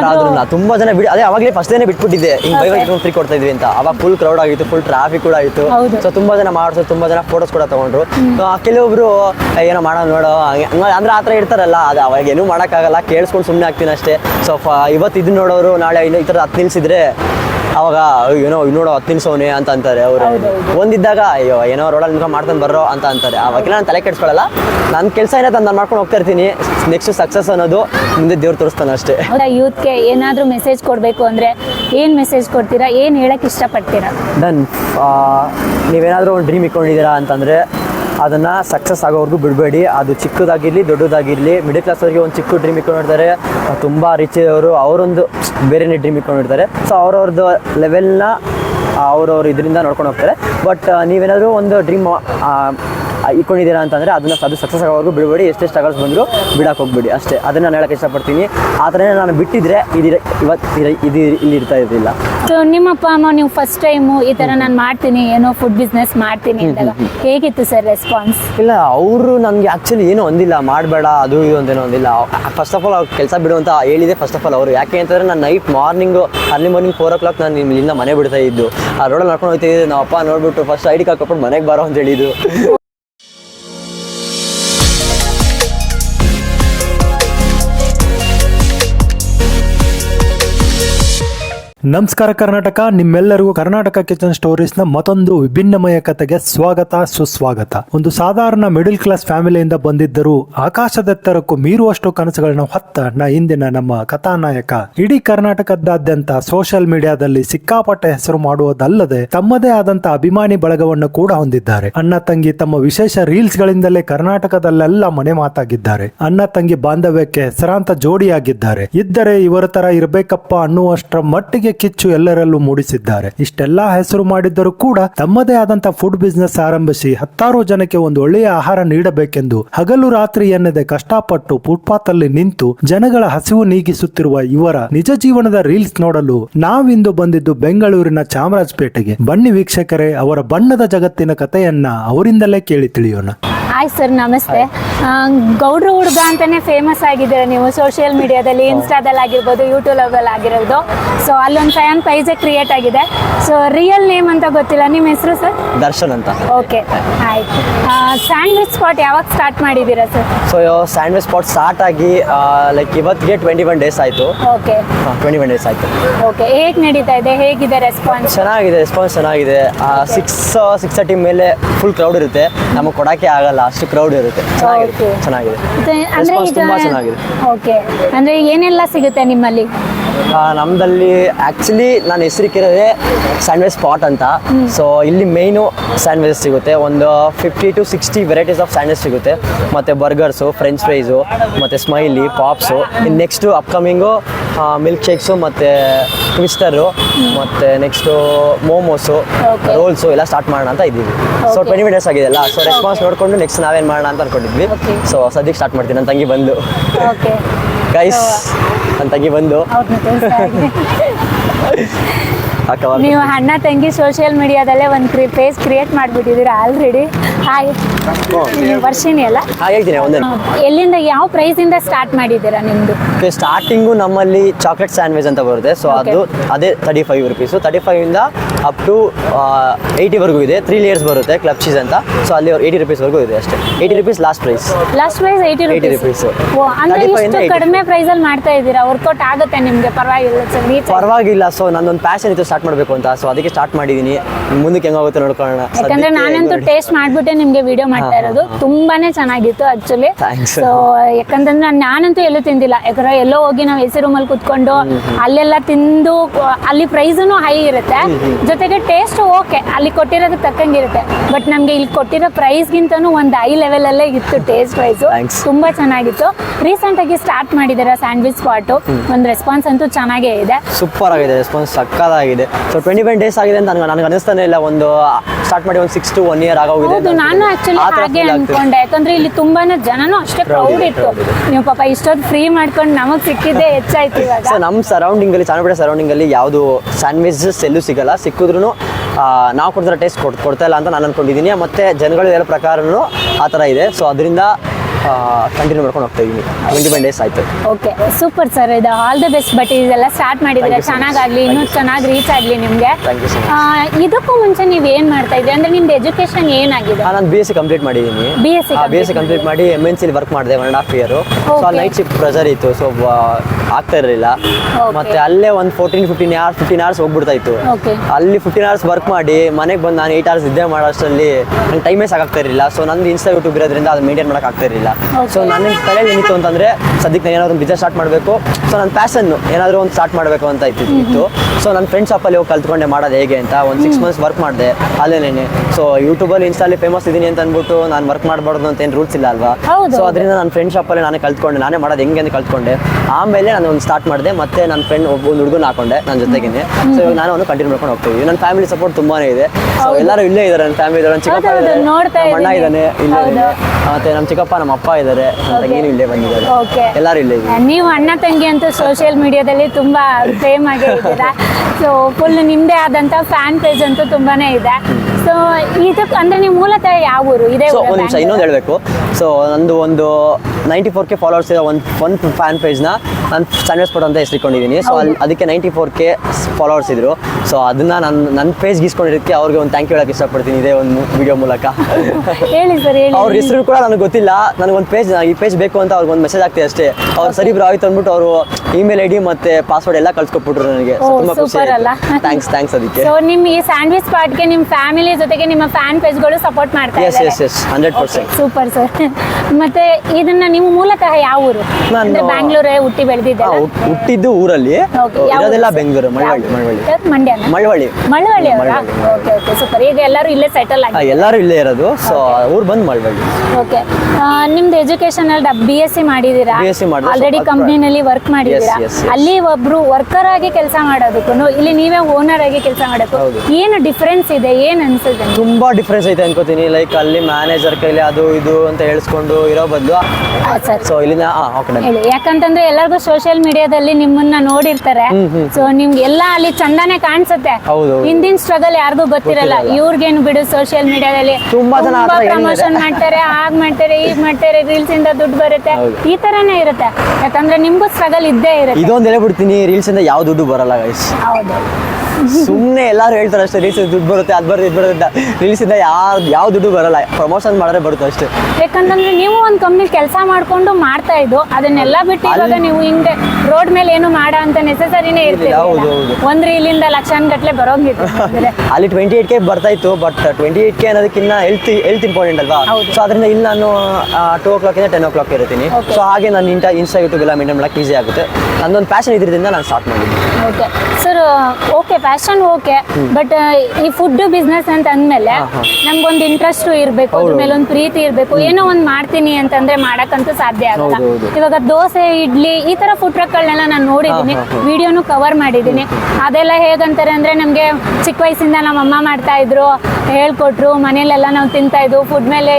ಯಾರಾದ್ರೂ ತುಂಬಾ ಜನ ಬಿಡಿ ಅದೇ ಅವಾಗಲೇ ಫಸ್ಟ್ ಡೇನೆ ಬಿಟ್ಬಿಟ್ಟಿದ್ದೆ. ಹಿಂಗ್ ಬೈ Okay. ಫ್ರೀ ಕೊಡ್ತಾ ಇದ್ವಿ ಅಂತ. ಅವಾಗ ಫುಲ್ ಕ್ರೌಡ್ ಆಗಿತ್ತು ಫುಲ್ ಟ್ರಾಫಿಕ್ ಕೂಡ ಆಯ್ತು. ಸೊ ತುಂಬಾ ಜನ ಮಾಡಿದ್ರು ತುಂಬಾ ಜನ ಫೋಟೋಸ್ ಕೂಡ ತಗೊಂಡ್ರು. ಕೆಲವೊಬ್ರು ಏನೋ ಮಾಡೋ ನೋಡೋ. ಅಂದ್ರೆ ಆತರ ಥರ ಇರ್ತಾರಲ್ಲ ಅದು ಅವಾಗ ಏನೂ ಆಗಲ್ಲ ಕೇಳಿಸ್ಕೊಂಡು ಸುಮ್ಮನೆ ಆಗ್ತೀನಿ ಅಷ್ಟೇ. ಸೊ ಇವತ್ತು ಇದನ್ನ ನೋಡೋರು ನಾಳೆ ಇನ್ನೂ ಈ ತರ ಹತ್ತು ನಿಲ್ಸಿದ್ರೆ ಅವಾಗ "ಅಯ್ಯೋ, ಏನೋ ನೋಡೋ ತಿನ್ಸೋನೆ ಅಂತ ಅಂತಾರೆ ಅವರು. ಒಂದಿದ್ದಾಗ ಅಯ್ಯೋ ಏನೋ ರೋಡಲ್ಲಿ ನಿಮ್ಗೆ ಮಾಡ್ಕೊಂಡು ಬರೋ ಅಂತ ಅಂತಾರೆ. ಅವಾಗೆಲ್ಲ ನಾನು ತಲೆ ಕೆಡ್ಸ್ಕೊಳ್ಳಲ್ಲ ನನ್ನ ಕೆಲಸ ಏನಂತ ನಾನು ಮಾಡ್ಕೊಂಡು ಹೋಗ್ತಾ ಇರ್ತೀನಿ. ನೆಕ್ಸ್ಟ್ ಸಕ್ಸಸ್ ಅನ್ನೋದು ಮುಂದೆ ದೇವ್ರು ತೋರಿಸ್ತಾನೆ ಅಷ್ಟೇ. ಯೂತ್ಗೆ ಏನಾದರೂ ಮೆಸೇಜ್ ಕೊಡಬೇಕು ಅಂದ್ರೆ ಏನ್ ಮೆಸೇಜ್ ಕೊಡ್ತೀರಾ? ಏನ್ ಹೇಳಕ್ಕೆ ಇಷ್ಟಪಡ್ತೀರಾ? ಡನ್ ನೀವೇನಾದರೂ ಒಂದು ಡ್ರೀಮ್ ಇಟ್ಕೊಂಡಿದ್ದೀರಾ ಅಂತಂದರೆ ಅದನ್ನು ಸಕ್ಸಸ್ ಆಗೋವರೆಗೂ ಬಿಡಬೇಡಿ. ಅದು ಚಿಕ್ಕದಾಗಿರಲಿ, ದೊಡ್ಡದಾಗಿರಲಿ ಮಿಡಲ್ ಕ್ಲಾಸ್ ಅವರಿಗೆ ಒಂದು ಚಿಕ್ಕ ಡ್ರೀಮ್ ಇಟ್ಕೊಂಡಿರ್ತಾರೆ. ತುಂಬ ರಿಚ್ ಇರೋರು, ಅವರೊಂದು ಬೇರೆನೇ ಡ್ರೀಮ್ ಇಟ್ಕೊಂಡಿರ್ತಾರೆ. ಸೊ ಅವ್ರವ್ರದ್ದು ಲೆವೆಲ್ನ ಅವ್ರವ್ರ ಇದರಿಂದ ನೋಡ್ಕೊಂಡು ಹೋಗ್ತಾರೆ. ಬಟ್ ನೀವೇನಾದರೂ ಒಂದು ಡ್ರೀಮ್ ಇಟ್ಕೊಂಡಿದ್ದೀರಾ ಅಂತಂದರೆ ಅದನ್ನು ಅದು ಸಕ್ಸಸ್ ಆಗೋವರೆಗೂ ಬಿಡಬೇಡಿ. ಎಷ್ಟೇ ಸ್ಟ್ರಗಲ್ಸ್ ಬಂದರೂ ಬಿಡಕ್ಕೆ ಹೋಗ್ಬೇಡಿ. ಅಷ್ಟೇ. ಅದನ್ನು ನಾನು ಹೇಳಕ್ಕೆ ಇಷ್ಟಪಡ್ತೀನಿ. ಆ ಥರನೇ ನಾನು ಬಿಟ್ಟಿದ್ರೆ ಇದು ಇವತ್ತು ಇದು ಇಲ್ಲಿ ಇರ್ತಾ ಇರಲಿಲ್ಲ. ಸೊ ನಿಮ್ಮ ಅಪ್ಪ ಅಮ್ಮ ನೀವು ಫಸ್ಟ್ ಟೈಮು ಈ ಥರ ನಾನು ಮಾಡ್ತೀನಿ ಏನೋ ಫುಡ್ ಬಿಸ್ನೆಸ್ ಮಾಡ್ತೀನಿ ಅಂದಾಗ ಹೇಗಿತ್ತು ಸರ್ ರೆಸ್ಪಾನ್ಸ್ ಇಲ್ಲ ಅವರು ನನಗೆ ಆ್ಯಕ್ಚುಲಿ ಏನೂ ಒಂದಿಲ್ಲ ಮಾಡಬೇಡ ಅದು ಇದು ಅಂತೇನೋ ಒಂದಿಲ್ಲ ಫಸ್ಟ್ ಆಫ್ ಆಲ್ ಅವ್ರು ಕೆಲಸ ಬಿಡು ಅಂತ ಹೇಳಿದೆ ಫಸ್ಟ್ ಆಫ್ ಆಲ್ ಅವರು. ಯಾಕೆ ಅಂತಂದರೆ ನಾನು night morning early morning four o'clock ನಾನು ನಿಮ್ಮಿಂದ ಮನೆ ಬಿಡ್ತಾ ಇದ್ದು. ಆ ರೋಡಲ್ಲಿ ನಡ್ಕೊಂಡು ಹೋಗ್ತಿದ್ದೆ ನಮ್ಮ ಅಪ್ಪ ನೋಡ್ಬಿಟ್ಟು ಫಸ್ಟ್ ಐ ಡಿ ಕಾರ್ಡ್ ಕೊಟ್ಬಿಟ್ಟು ಮನೆಗೆ ಬರೋ ಅಂತ ಹೇಳಿದ್ದು. ನಮಸ್ಕಾರ ಕರ್ನಾಟಕ, ನಿಮ್ಮೆಲ್ಲರಿಗೂ ಕರ್ನಾಟಕ ಕಿಚನ್ ಸ್ಟೋರೀಸ್ನ ಮತ್ತೊಂದು ವಿಭಿನ್ನಮಯ ಕಥೆಗೆ ಸ್ವಾಗತ, ಸುಸ್ವಾಗತ. ಒಂದು ಸಾಧಾರಣ ಮಿಡಿಲ್ ಕ್ಲಾಸ್ ಫ್ಯಾಮಿಲಿಯಿಂದ ಬಂದಿದ್ದರೂ ಆಕಾಶದೆತ್ತರಕ್ಕೂ ಮೀರುವಷ್ಟು ಕನಸುಗಳನ್ನ ಹೊತ್ತ ನ ಇಂದಿನ ನಮ್ಮ ಕಥಾನಾಯಕ. ಇಡೀ ಕರ್ನಾಟಕದಾದ್ಯಂತ ಸೋಷಿಯಲ್ ಮೀಡಿಯಾದಲ್ಲಿ ಸಿಕ್ಕಾಪಟ್ಟೆ ಹೆಸರು ಮಾಡುವುದಲ್ಲದೆ ತಮ್ಮದೇ ಆದಂತಹ ಅಭಿಮಾನಿ ಬಳಗವನ್ನು ಕೂಡ ಹೊಂದಿದ್ದಾರೆ. ಅಣ್ಣ ತಂಗಿ ತಮ್ಮ ವಿಶೇಷ ರೀಲ್ಸ್ ಗಳಿಂದಲೇ ಕರ್ನಾಟಕದಲ್ಲೆಲ್ಲ ಮನೆ ಮಾತಾಗಿದ್ದಾರೆ. ಅಣ್ಣ ತಂಗಿ ಬಾಂಧವ್ಯಕ್ಕೆ ಹೆಸರಾಂತ ಜೋಡಿಯಾಗಿದ್ದಾರೆ. ಇದ್ದರೆ ಇವರ ತರ ಇರಬೇಕಪ್ಪ ಅನ್ನುವಷ್ಟರ ಮಟ್ಟಿಗೆ ಕಿಚ್ಚು ಎಲ್ಲರಲ್ಲೂ ಮೂಡಿಸಿದ್ದಾರೆ. ಇಷ್ಟೆಲ್ಲಾ ಹೆಸರು ಮಾಡಿದ್ದರೂ ಕೂಡ ತಮ್ಮದೇ ಆದಂತಹ ಫುಡ್ ಬಿಸ್ನೆಸ್ ಆರಂಭಿಸಿ ಹತ್ತಾರು ಜನಕ್ಕೆ ಒಂದು ಒಳ್ಳೆಯ ಆಹಾರ ನೀಡಬೇಕೆಂದು ಹಗಲು ರಾತ್ರಿ ಎನ್ನದೆ ಕಷ್ಟಪಟ್ಟು ಫುಟ್ಪಾತ್ ಅಲ್ಲಿ ನಿಂತು ಜನಗಳ ಹಸಿವು ನೀಗಿಸುತ್ತಿರುವ ಇವರ ನಿಜ ಜೀವನದ ರೀಲ್ಸ್ ನೋಡಲು ನಾವಿಂದು ಬಂದಿದ್ದು ಬೆಂಗಳೂರಿನ ಚಾಮರಾಜಪೇಟೆಗೆ. ಬನ್ನಿ ವೀಕ್ಷಕರೇ, ಅವರ ಬಣ್ಣದ ಜಗತ್ತಿನ ಕಥೆಯನ್ನ ಅವರಿಂದಲೇ ಕೇಳಿ ತಿಳಿಯೋಣ. ಹಾಯ್ ಸರ್ ನಮಸ್ತೆ ಗೌಡ್ರ ಹುಡುಗ ಅಂತಾನೆ ಫೇಮಸ್ ಆಗಿದ್ದೀರಾ ನೀವು? ಸೋಷಿಯಲ್ ಮೀಡಿಯಾದಲ್ಲಿ ಇನ್ಸ್ಟಾದಲ್ಲಿ ಆಗಿರ್ಬೋದು ಯೂಟ್ಯೂಬಲ್ಲಿ ಆಗಿರೋದು. ಸೊ ಅಲ್ಲೊಂದು ಫ್ಯಾನ್ ಪೈಜ್ ಕ್ರಿಯೇಟ್ ಆಗಿದೆ. ಸೊ ರಿಯಲ್ ನೇಮ್ ಅಂತ ಗೊತ್ತಿಲ್ಲ. ನಿಮ್ಮ ಹೆಸರು ಸರ್ ದರ್ಶನ್ ಅಂತ. ಓಕೆ ಆಯ್ತು. ಸ್ಯಾಂಡ್ವಿಚ್ ಸ್ಪಾಟ್ ಯಾವಾಗ ಸ್ಟಾರ್ಟ್ ಮಾಡಿದ್ದೀರಾ sir so sandwich spot start ಆಗಿ ಲೈಕ್ ಇವತ್ತಿಗೆ ಟ್ವೆಂಟಿ ಒನ್ ಡೇಸ್ ಆಯಿತು. ಓಕೆ ಟ್ವೆಂಟಿ ಒನ್ ಡೇಸ್ ಆಯಿತು. ಓಕೆ ಹೇಗೆ ನಡೀತಾ ಇದೆ? ಹೇಗಿದೆ ರೆಸ್ಪಾನ್ಸ್ ಚೆನ್ನಾಗಿದೆ ರೆಸ್ಪಾನ್ಸ್ ಚೆನ್ನಾಗಿದೆ. ಸಿಕ್ಸ್ ಸಿಕ್ಸ್ ತರ್ಟಿ ಮೇಲೆ ಫುಲ್ ಕ್ರೌಡ್ ಇರುತ್ತೆ. ನಮಗೆ ಕೊಡೋಕ್ಕೆ ಆಗಲ್ಲ. ಅಷ್ಟು ಕ್ರೌಡ್ ಇರುತ್ತೆ. ಚೆನ್ನಾಗಿದೆ. ಚೆನ್ನಾಗಿದೆ. ಅಂದ್ರೆ ತುಂಬಾ ಚೆನ್ನಾಗಿದೆ. ಓಕೆ ಅಂದ್ರೆ ಏನೆಲ್ಲ ಸಿಗುತ್ತೆ ನಿಮ್ಮಲ್ಲಿ? ಆ, ನಮ್ದಲ್ಲಿ ಆ್ಯಕ್ಚುಲಿ ನಾನು ಹೆಸರಿಕ್ಕಿರೋದೇ ಸ್ಯಾಂಡ್ವಿಚ್ ಸ್ಪಾಟ್ ಅಂತ. ಸೊ ಇಲ್ಲಿ ಮೇಯ್ನು ಸ್ಯಾಂಡ್ವಿಚ್ ಸಿಗುತ್ತೆ. ಒಂದು fifty to sixty varieties of sandwich ಸಿಗುತ್ತೆ. ಮತ್ತು ಬರ್ಗರ್ಸು ಫ್ರೆಂಚ್ ಫ್ರೈಸು ಮತ್ತು ಸ್ಮೈಲಿ ಪಾಪ್ಸು ಇನ್ನು ನೆಕ್ಸ್ಟು ಅಪ್ಕಮಿಂಗು ಮಿಲ್ಕ್ ಶೇಕ್ಸು ಮತ್ತು ಟ್ವಿಸ್ಟರು ಮತ್ತು ನೆಕ್ಸ್ಟು ಮೋಮೋಸು. ರೋಲ್ಸು ಎಲ್ಲ ಸ್ಟಾರ್ಟ್ ಮಾಡೋಣ ಅಂತ ಇದ್ದೀವಿ. ಸೊ. ಟ್ವೆಂಟಿ ಮಿನಿಟ್ಸ್ ಆಗಿದೆಲ್ಲ ಸೊ ರೆಸ್ಪಾನ್ಸ್ ನೋಡಿಕೊಂಡು ನೆಕ್ಸ್ಟ್ ನಾವೇನು ಮಾಡೋಣ ಅಂತ ಅನ್ಕೊಂಡಿದ್ವಿ. ಸೊ ಸದ್ಯಕ್ಕೆ ಸ್ಟಾರ್ಟ್ ಮಾಡ್ತೀನಿ. ನನ್ನ ತಂಗಿ ಬಂದು. ಓಕೆ ಗೈಸ್ ತಂಗಿ ಬಂದು ನೀವು ಅಣ್ಣ ತಂಗಿ ಸೋಷಿಯಲ್ ಮೀಡಿಯಾದಲ್ಲೇ ಒಂದು ಕ್ರಿ ಪೇಜ್ ಕ್ರಿಯೇಟ್ ಮಾಡಿಬಿಟ್ಟಿದ್ದೀರಾ ಆಲ್ರೆಡಿ ಹಾಯ್ ನೀವು ವರ್ಷಿನಿ ಅಲ್ಲ? ಹಾಗೆ ಹೇಳ್ತೀನಿ ಒಂದೇ ಎಲ್ಲಿಂದ ಯಾವ ಪ್ರೈಸಿಂದ ಸ್ಟಾರ್ಟ್ ಮಾಡಿದ್ದೀರಾ ನಿಮ್ಮದು ಸ್ಟಾರ್ಟಿಂಗು ನಮ್ಮಲ್ಲಿ ಚಾಕ್ಲೇಟ್ ಸ್ಯಾಂಡ್ವಿಚ್ ಅಂತ ಬರುತ್ತೆ. ಸೊ ಅದು ಅದೇ ತರ್ಟಿ ಫೈವ್ ರುಪೀಸು ತರ್ಟಿ ಇಂದ ಅಪ್ ಟು ಏಯ್ಟಿವರೆಗೂ ಇದೆ. ತ್ರೀ ಲೇಯರ್ಸ್ ಬರುತ್ತೆ ಕ್ಲಬ್ ಚೀಸ್ ಅಂತ. ಸೊ ಅಲ್ಲಿ ಏಯ್ಟಿ ರುಪೀಸ್ವರೆಗೂ ಇದೆ ಅಷ್ಟೇ. Eighty rupees last price last price eighty 80 rupees ಅಂದ್ರೆ 35 ಇಂದ ಇಷ್ಟು 80. ಕಡಿಮೆ ಪ್ರೈಸಲ್ಲಿ ಮಾಡ್ತಾ ಇದ್ದೀರಾ? ವರ್ಕೌಟ್ ಆಗುತ್ತೆ ನಿಮಗೆ ಪರವಾಗಿಲ್ಲ ಸರ್ ಪರವಾಗಿಲ್ಲ ಸೊ ನನ್ನೊಂದು ಪ್ಯಾಶನ್ ಇತ್ತು ಸ್ಟಾರ್ಟ್ ಮಾಡಬೇಕು ಅಂತ. ಸೊ ಅದಕ್ಕೆ ಸ್ಟಾರ್ಟ್ ಮಾಡಿದೀನಿ. ಮುಂದಕ್ಕೆ ಹೆಂಗಾಗುತ್ತೆ ನೋಡ್ಕೊಳ್ಳೋಣ. ಯಾಕಂದ್ರೆ ನಾನಂತೂ ಟೇಸ್ಟ್ ಮಾಡ್ಬಿಟ್ಟೆ ನಿಮ್ಗೆ ವಿಡಿಯೋ ಮಾಡ್ತಾ ಇರೋದು. ತುಂಬಾನೇ ಚೆನ್ನಾಗಿತ್ತು ಆಕ್ಚುಲಿ. ಸೊ ಯಾಕಂತಂದ್ರೆ ನಾನ್- ನಾನಂತೂ ಎಲ್ಲೂ ತಿಂದಿಲ್ಲ. ಯಾಕಂದ್ರೆ ಎಲ್ಲೋ ಹೋಗಿ ನಾವು ಎಸಿ ರೂಮಲ್ಲಿ ಕುತ್ಕೊಂಡು ಅಲ್ಲೆಲ್ಲ ತಿಂದು ಅಲ್ಲಿ ಪ್ರೈಸನು ಹೈ ಇರುತ್ತೆ. ಜೊತೆಗೆ ಟೇಸ್ಟ್ ಓಕೆ ಅಲ್ಲಿ ಕೊಟ್ಟಿರೋದಕ್ಕೆ ತಕ್ಕಂಗಿರುತ್ತೆ. ಬಟ್ ನಮ್ಗೆ ಇಲ್ಲಿ ಕೊಟ್ಟಿರೋ ಪ್ರೈಸ್ಗಿಂತನೂ ಒಂದು ಹೈ ಲೆವೆಲ್ ಅಲ್ಲೇ ಇತ್ತು ಟೇಸ್ಟ್ ವೈಸು. ತುಂಬಾ ಚೆನ್ನಾಗಿತ್ತು. ರೀಸೆಂಟ್ ಆಗಿ ಸ್ಟಾರ್ಟ್ ಮಾಡಿದಾರೆ ಸ್ಯಾಂಡ್ವಿಚ್ ಸ್ಪಾಟು ಒಂದು ರೆಸ್ಪಾನ್ಸ್ ಅಂತೂ ಚೆನ್ನಾಗೇ ಇದೆ. ಸೂಪರ್ ಆಗಿದೆ. ರೆಸ್ಪಾನ್ಸ್ ಸಕ್ಕತ್ತಾಗಿದೆ. ಸೊ ಟ್ವೆಂಟಿ ಫೈವ್ ಡೇಸ್ ಆಗಿದೆ ಅಂತ ನನಗೆ ನನಗೆ ಅನಿಸ್ತಾನೆ ಇಲ್ಲ ಒಂದು ಸ್ಟಾರ್ಟ್ ಮಾಡಿ ಒಂದು ಸಿಕ್ಸ್ ಟು ಒನ್ ಇಯರ್ ಆಗೋಗಿದೆ ಹೌದು ನಾನು ಆಕ್ಚುಲಿ ಹಾಗೆ ಅನ್ಕೊಂಡೆ. ಯಾಕಂದ್ರೆ ಇಲ್ಲಿ ತುಂಬಾನೇ ಜನನು ಅಷ್ಟೇ ಪ್ರೌಡ್ ಇತ್ತು. ನೀವು ಪಾಪ ಇಷ್ಟೊಂದು ಫ್ರೀ ಮಾಡ್ಕೊಂಡು ನಮಗೆ ಸಿಕ್ಕಿದ್ದೆ ಹೆಚ್ಚಾಯ್ತು ಇವಾಗ. ಸೊ ನಮ್ಮ ಸರೌಂಡಿಂಗ್ ಅಲ್ಲಿ ಚಾಮರಾಜ ಸರೌಂಡಿಂಗ್ ಅಲ್ಲಿ ಯಾವುದು ಸ್ಯಾಂಡ್ವಿಚಸ್ ಎಲ್ಲೂ ಸಿಗಲ್ಲ. ಸಿಕ್ಕಿದ್ರು ನಾವು ಕೊಡ್ತಾರೆ ಟೇಸ್ಟ್ ಕೊಡ್ ಕೊಡ್ತಾ ಇಲ್ಲ ಅಂತ ನಾನು ಅನ್ಕೊಂಡಿದ್ದೀನಿ. ಮತ್ತೆ ಜನಗಳು ಹೇಳೋ ಪ್ರಕಾರನೂ ಆ ಥರ ಇದೆ. ಸೊ ಅದರಿಂದ ಕಂಟಿನ್ಯೂ ಮಾಡ್ಕೊಂಡು ಹೋಗ್ತಾ ಇದ್ದೀನಿ ಟ್ವೆಂಟಿ ಒನ್ ಡೇಸ್ ಆಯ್ತು. ಓಕೆ ಸೂಪರ್ ಸರ್ ಇದು ಆಲ್ ದ ಬೆಸ್ಟ್ ಬಟ್ ಇದೆಲ್ಲ ಸ್ಟಾರ್ಟ್ ಮಾಡಿದ್ರೆ ಚೆನ್ನಾಗಾಗ್ಲಿ ಇನ್ನೂ ಚೆನ್ನಾಗಿ ರೀಚ್ ಆಗಲಿ ನಿಮಗೆ. ಇದಕ್ಕೂ ಮುಂಚೆ ನೀವು ಏನು ಮಾಡ್ತಾ ಇದ್ರಿ? ಅಂದ್ರೆ ನಿಮ್ದು ಎಜುಕೇಶನ್ ಏನಾಗಿದೆ? ನಾನು ಬಿ ಎಸ್ ಸಿ ಕಂಪ್ಲೀಟ್ ಮಾಡಿದ್ದೀನಿ C B S C complete ಮಾಡಿ ಎಂ ಎನ್ ಸಿಲಿ ವರ್ಕ್ ಮಾಡಿದೆ one and half year so. Night shift pressure ಇತ್ತು. ಸೊ ಆಗ್ತಾ ಇರಲಿಲ್ಲ. ಮತ್ತೆ ಅಲ್ಲೇ ಒಂದು fourteen fifteen hours fifteen hours ಹೋಗ್ಬಿಡ್ತಾ ಇತ್ತು. ಅಲ್ಲಿ ಫಿಫ್ಟೀನ್ ಅವರ್ಸ್ ವರ್ಕ್ ಮಾಡಿ ಮನೆಗೆ ಬಂದು ನಾನು ಏಯ್ಟ್ ಅವರ್ಸ್ ಇದ್ದೇ ಮಾಡೋ ಅಷ್ಟರಲ್ಲಿ ನಂಗೆ ಟೈಮೇ ಸಾಕಾಗ್ತಾ ಇರಲಿಲ್ಲ. ಸೊ ನಂದು ಇನ್ಸ್ಟಾ ಯೂಟ್ಯೂಬ್ ಇರೋದ್ರಿಂದ ಅದು ಮೇಂಟೈನ್ ಮಾಡೋಕ್ಕಾಗ್ತಾ ಆಗ್ತಾ ಇರಲಿಲ್ಲ. ಸೊ ನನ್ನ ತಲೆಯಲ್ಲಿ ಏನಿತ್ತು ಅಂತಂದ್ರೆ ಸದ್ಯಕ್ಕೆ ನಾನು ಏನಾದ್ರು ಒಂದು ಬಿಸ್ನೆಸ್ ಸ್ಟಾರ್ಟ್ ಮಾಡಬೇಕು. ಸೊ ನನ್ನ ಪ್ಯಾಶನ್ ಏನಾದರೂ ಒಂದು ಸ್ಟಾರ್ಟ್ ಮಾಡಬೇಕು ಅಂತ ಇತ್ತು ಇತ್ತು ಸೊ ನನ್ನ ಫ್ರೆಂಡ್ಸ್ ಶಾಪಲ್ಲಿ ಹೋಗಿ ಕಲ್ತ್ಕೊಂಡೆ ಮಾಡೋದು ಹೇಗೆ ಅಂತ ಒಂದು ಸಿಕ್ಸ್ ಮಂತ್ಸ್ ವರ್ಕ್ ಮಾಡಿದೆ. ಅಲ್ಲೇನೆ ಸೊ ಯೂಟ್ಯೂಬಲ್ಲಿ ಇನ್ಸ್ಟಾಲಿ ಫೇಮಸ್ ಇದ್ದೀನಿ ಅಂತ ಅಂದ್ಬಿಟ್ಟು ನಾನು ವರ್ಕ್ ಮಾಡಬಾರ್ದು ಅಂತ ಏನು ರೂಲ್ಸ್ ಇಲ್ಲ ಅಲ್ವಾ? ಸೊ. ಅದರಿಂದ ನನ್ನ ಫ್ರೆಂಡ್ ಶಾಪಲ್ಲಿ ನಾನೇ ಕಲ್ತ್ಕೊಂಡೆ. ನಾನೇ ಮಾಡೋದು ಹೆಂಗೆ ಅಂತ ಕಲ್ತ್ಕೊಂಡೆ. ಆಮೇಲೆ ನಾನು ಒಂದು ಸ್ಟಾರ್ಟ್ ಮಾಡಿದೆ. ಮತ್ತೆ ನನ್ನ ಫ್ರೆಂಡ್ ಒಬ್ಬ ಒಂದು ಹುಡುಗನ ಹಾಕೊಂಡೆ ನನ್ನ ಜೊತೆಗೇನೆ. ಸೊ ಇವಾಗ ನಾನು ಒಂದು ಕಂಟಿನ್ಯೂ ಮಾಡ್ಕೊಂಡು ಹೋಗ್ತೀವಿ ನನ್ನ ಫ್ಯಾಮಿಲಿ ಸಪೋರ್ಟ್ ತುಂಬಾನೇ ಇದೆ. ಸೊ. ಎಲ್ಲರೂ ಇಲ್ಲೇ ಇದ್ದಾರೆ ನನ್ನ ಫ್ಯಾಮಿಲಿ ಇದ್ದಾರೆ ನನ್ನ ಚಿಕ್ಕಪ್ಪ ಇದ್ದಾರೆ ಅಣ್ಣ ಇದ್ದಾನೆ. ಇಲ್ಲೇ ಮತ್ತೆ ನಮ್ಮ ಚಿಕ್ಕಪ್ಪ ನಮ್ಮ ಅಪ್ಪ ಇದ್ದಾರೆ. ತಂಗಿನೂ ಇಲ್ಲೇ ಬಂದಿದ್ದಾರೆ. ಓಕೆ ಎಲ್ಲರೂ ಇಲ್ಲೇ ನೀವು ಅಣ್ಣ ತಂಗಿ ಅಂತೂ ಸೋಷಿಯಲ್ ಮೀಡಿಯಾದಲ್ಲಿ ತುಂಬಾ ಫೇಮ್ ಆಗೇ ಇದ್ದೀರಾ? ಸೊ ಫುಲ್ ನಿಮ್ದೇ ಆದಂತ ಫ್ಯಾನ್ ಪೇಜ್ ಅಂತೂ ತುಂಬಾನೇ ಇದೆ. ಸೊ ಇದಕ್ಕೆ ಅಂದ್ರೆ ನೀವು ಮೂಲತಃ ಯಾವ ಊರು? ಇದೆ ಸೊ ಒಂದು ನಿಮಿಷ ಇನ್ನೊಂದು ಹೇಳಬೇಕು. ಸೊ ನಂದು ಒಂದು ನೈಂಟಿ ಫೋರ್ ಕೆ ಫಾಲೋವರ್ಸ್ ಇರೋ ಒಂದು ಒನ್ ಫ್ಯಾನ್ ಪೇಜ್ನ ನಾನು ಸಣ್ಣ ಸ್ಪಾಟ್ ಅಂತ ಹೆಸರಿಕೊಂಡಿದ್ದೀನಿ ಸೊ ಅಲ್ಲಿ ಅದಕ್ಕೆ ನೈಂಟಿ ಫೋರ್ ಕೆ ಫಾಲೋವರ್ಸ್ ಇದ್ರು. ಸೊ ಅದನ್ನ ನನ್ನ ನನ್ನ ಪೇಜ್ ಗೀಸ್ಕೊಂಡಿರೋದಕ್ಕೆ ಅವ್ರಿಗೆ ಒಂದು ಥ್ಯಾಂಕ್ ಯು ಹೇಳಕ್ಕೆ ಇಷ್ಟಪಡ್ತೀನಿ ಇದೇ ಒಂದು ವಿಡಿಯೋ ಮೂಲಕ. ಹೇಳಿ ಸರ್ ಹೇಳಿ ಅವ್ರ ಹೆಸರು ಕೂಡ ನನಗೆ ಗೊತ್ತಿಲ್ಲ. ನನಗೆ ಒಂದು ಪೇಜ್ ಈ ಪೇಜ್ ಬೇಕು ಅಂತ ಅವ್ರಿಗೆ ಒಂದು ಮೆಸೇಜ್ ಆಗ್ತಿದೆ ಅಷ್ಟೇ. ಅವ್ರು ಸರಿ ಬ್ರೋ ಆಯ್ತು ಅಂದ್ಬಿಟ್ಟು ಅವರು ಇಮೇಲ್ ಐ ಡಿ ಮತ್ತೆ ಪಾಸ್ವರ್ಡ್ ಎಲ್ಲ ಕಳ್ಸ್ಕೊಟ್ಬಿಟ್ರು ನನಗೆ. ತುಂಬಾ ಖುಷಿ? ಥ್ಯಾಂಕ್ಸ್ ಥ್ಯಾಂಕ್ಸ್ ಅದಕ್ಕೆ. ಸೊ ಈ ಸ್ಯಾಂಡ್ವಿಚ್ ಪಾರ್ಟ್ಗೆ ನಿಮ್ಮ ಫ್ಯಾಮಿಲಿ ಜೊತೆಗೆ ನಿಮ್ಮ ಫ್ಯಾನ್ ಪೇಜ್ಗಳು ಸಪೋರ್ಟ್ ಮಾಡ್ತಾರೆ yes yes yes hundred percent super sir ಮತ್ತೆ ಇದನ್ನ ನೀವು ಮೂಲತಃ ಯಾವ ಊರು? ನಾನು- ಬ್ಯಾಂಗ್ಳೂರೇ ಹುಟ್ಟಿ ಬೆಳೆದಿದ್ದೆ ಹುಟ್ಟಿದ್ದು ಊರಲ್ಲಿ ಇರೋದೆಲ್ಲ? ಬೆಂಗಳೂರು ಮಳವಳ್ಳಿ ಮಳವಳ್ಳಿ. ಮಂಡ್ಯ ಮಳವಳ್ಳಿ. ಮಳವಳ್ಳಿ ಅವರಾ? Okay okay super. ಈಗ ಎಲ್ಲರೂ ಇಲ್ಲೇ ಸೆಟಲ್ ಆಗಿ ಎಲ್ಲರೂ ಇಲ್ಲೇ ಇರೋದು ಸೊ ಊರು ಬಂದು ಮಳವಳ್ಳಿ. ಓಕೆ. ನಿಮ್ದು ಎಜುಕೇಶನ್ ಅಲ್ಲಿ ಬಿ ಎಸ್ ಸಿ ಮಾಡಿದೀರಾ ಸಿ ಮಾಡಿ ಆಲ್ರೆಡಿ ಕಂಪ್ನಿನಲ್ಲಿ ವರ್ಕ್ ಮಾಡಿದೀರಾ. ಅಲ್ಲಿ ಒಬ್ರು ವರ್ಕರ್ ಆಗಿ ಕೆಲಸ ಮಾಡೋದಕ್ಕೂ ಇಲ್ಲಿ ನೀವೇ ಓನರ್ ಆಗಿ ಕೆಲಸ ಮಾಡೋಕ್ಕೂ. ಏನು ಡಿಫ್ರೆನ್ಸ್ ಇದೆ? ಏನು ಅನ್ಸುತ್ತೆ ತುಂಬಾ ಡಿಫ್ರೆನ್ಸ್ ಐತೆ ಅನ್ಕೋತೀನಿ ಲೈಕ್ ಅಲ್ಲಿ ಮ್ಯಾನೇಜರ್ ಕೈಲಿ ಅದು ಇದು ಅಂತ ಹೇಳಿಸ್ಕೊಂಡು ಇರೋ ಬದಲು ಸರ್. ಸೊ ಇಲ್ಲಿಂದ ಓಕೆ ಹೇಳಿ ಯಾಕಂತಂದ್ರೆ ಎಲ್ಲರಿಗೂ ಸೋಷಿಯಲ್ ಮೀಡಿಯಾದಲ್ಲಿ ನಿಮ್ಮನ್ನ ನೋಡಿರ್ತಾರೆ. ಸೊ ನಿಮ್ಗೆ ಎಲ್ಲ ಅಲ್ಲಿ ಚಂದಾನೆ ಕಾಣಿಸುತ್ತೆ. ಹೌದು, ಹೌದು. ಹಿಂದಿನ ಸ್ಟ್ರಗಲ್ ಯಾರಿಗೂ ಗೊತ್ತಿರಲ್ಲ. ಇವ್ರಿಗೇನು ಬಿಡು ಸೋಷಿಯಲ್ ಮೀಡಿಯಾದಲ್ಲಿ ತುಂಬಾ ಪ್ರಮೋಷನ್ ಮಾಡ್ತಾರೆ ಹಾಗ್ ಮಾಡ್ತಾರೆ ಈಗ ಮಾಡ್ತಾರೆ ರೀಲ್ಸ್ ಇಂದ ದುಡ್ಡು ಬರುತ್ತೆ. ಈ ತರನೇ ಇರುತ್ತೆ. ಯಾಕಂದ್ರೆ ನಿಮ್ಗೂ ಸ್ಟ್ರಗಲ್ ಇದ್ದೇ ಇರುತ್ತೆ. ಇದೊಂದು ಹೇಳ್ಬಿಡ್ತೀನಿ ರೀಲ್ಸ್ ಇಂದ ಯಾವ ದುಡ್ಡು ಬರಲ್ಲ ಗೈಸ್ ಹೌದು. ಸುಮ್ಮನೆ ಎಲ್ಲರೂ ಹೇಳ್ತಾರೆ ಅಷ್ಟೇ ರೀಲ್ಸ್ ದುಡ್ಡು ಬರುತ್ತೆ ಅದು ಬರುತ್ತೆ ಇದು ಬರುತ್ತೆ ರೀಲ್ಸ್ ಇಂದ ಯಾವ ಯಾವ ದುಡ್ಡು ಬರಲ್ಲ ಪ್ರಮೋಷನ್ ಮಾಡಿದ್ರೆ ಬರುತ್ತೆ ಅಷ್ಟೇ. ಯಾಕಂತಂದ್ರೆ ನೀವು ಒಂದು ಕಂಪ್ನಿ ಕೆಲಸ ಮಾಡ್ಕೊಂಡು ಮಾಡ್ತಾ ಇದ್ದು ಅದನ್ನೆಲ್ಲ ಬಿಟ್ಟು ಇವಾಗ ನೀವು ಹಿಂದೆ ರೋಡ್ ಮೇಲೆ ಏನು ಮಾಡ ಅಂತ ನೆಸೆಸರಿನೇ ಇರ್ತೀವಿ ಹೌದು, ಹೌದು. ಒಂದ್ ರೀಲಿಂದ ಲಕ್ಷಾನ್ಗಟ್ಲೆ ಬರೋಂಗಿತ್ತು. ಅಲ್ಲಿ ಟ್ವೆಂಟಿ ಏಟ್ ಕೆ ಬರ್ತಾ ಇತ್ತು ಬಟ್ ಟ್ವೆಂಟಿ ಏಟ್ ಕೆ ಅನ್ನೋದಕ್ಕಿಂತ ಹೆಲ್ತ್ ಹೆಲ್ತ್ ಇಂಪಾರ್ಟೆಂಟ್ ಅಲ್ವಾ. ಸೊ ಅದರಿಂದ ಇಲ್ಲಿ ನಾನು ಟೂ ಓ ಕ್ಲಾಕಿಂದ ಟೆನ್ ಓ ಕ್ಲಾಕ್ ಇರ್ತೀನಿ. ಸೊ ಹಾಗೆ ನಾನು ಇಂಟ ಇನ್ಸ್ಟಾ ಯೂಟ್ಯೂಬ್ ಎಲ್ಲ ಮೇಂಟೈನ್ ಮಾಡಕ್ಕೆ ಈಸಿ ಆಗುತ್ತೆ. ನನ್ನೊಂದು ಪ್ಯಾಷನ್ ಇದ್ರಿಂದ ನಾನು ಸ್ಟಾರ್ಟ್ ಮಾಡಿದ್ದೀನಿ okay sir okay fashion okay but ಈ ಫುಡ್ ಬಿಸ್ನೆಸ್ ಅಂತ ಅಂದ್ಮೇಲೆ ನಮ್ಗೊಂದು ಇಂಟ್ರೆಸ್ಟ್ ಇರಬೇಕು ಅದ್ರ ಮೇಲೆ ಒಂದು ಪ್ರೀತಿ ಇರಬೇಕು ಏನೋ ಒಂದು ಮಾಡ್ತೀನಿ ಅಂತಂದ್ರೆ ಮಾಡಕ್ಕಂತೂ ಸಾಧ್ಯ ಆಗಲ್ಲ. ಇವಾಗ ದೋಸೆ ಇಡ್ಲಿ ಈ ತರ ಫುಡ್ ಟ್ರಕ್ಗಳನ್ನೆಲ್ಲ ನಾನು ನೋಡಿದೀನಿ. ವಿಡಿಯೋನು ಕವರ್ ಮಾಡಿದೀನಿ. ಅದೆಲ್ಲ ಹೇಗಂತಾರೆ ಅಂದ್ರೆ ನಮಗೆ ಚಿಕ್ಕ ವಯಸ್ಸಿಂದ ನಮ್ಮ ಅಮ್ಮ ಮಾಡ್ತಾ ಇದ್ರು ಹೇಳ್ಕೊಟ್ರು ಮನೇಲೆಲ್ಲ ನಾವು ತಿಂತಾ ಇದ್ವು ಫುಡ್ ಮೇಲೆ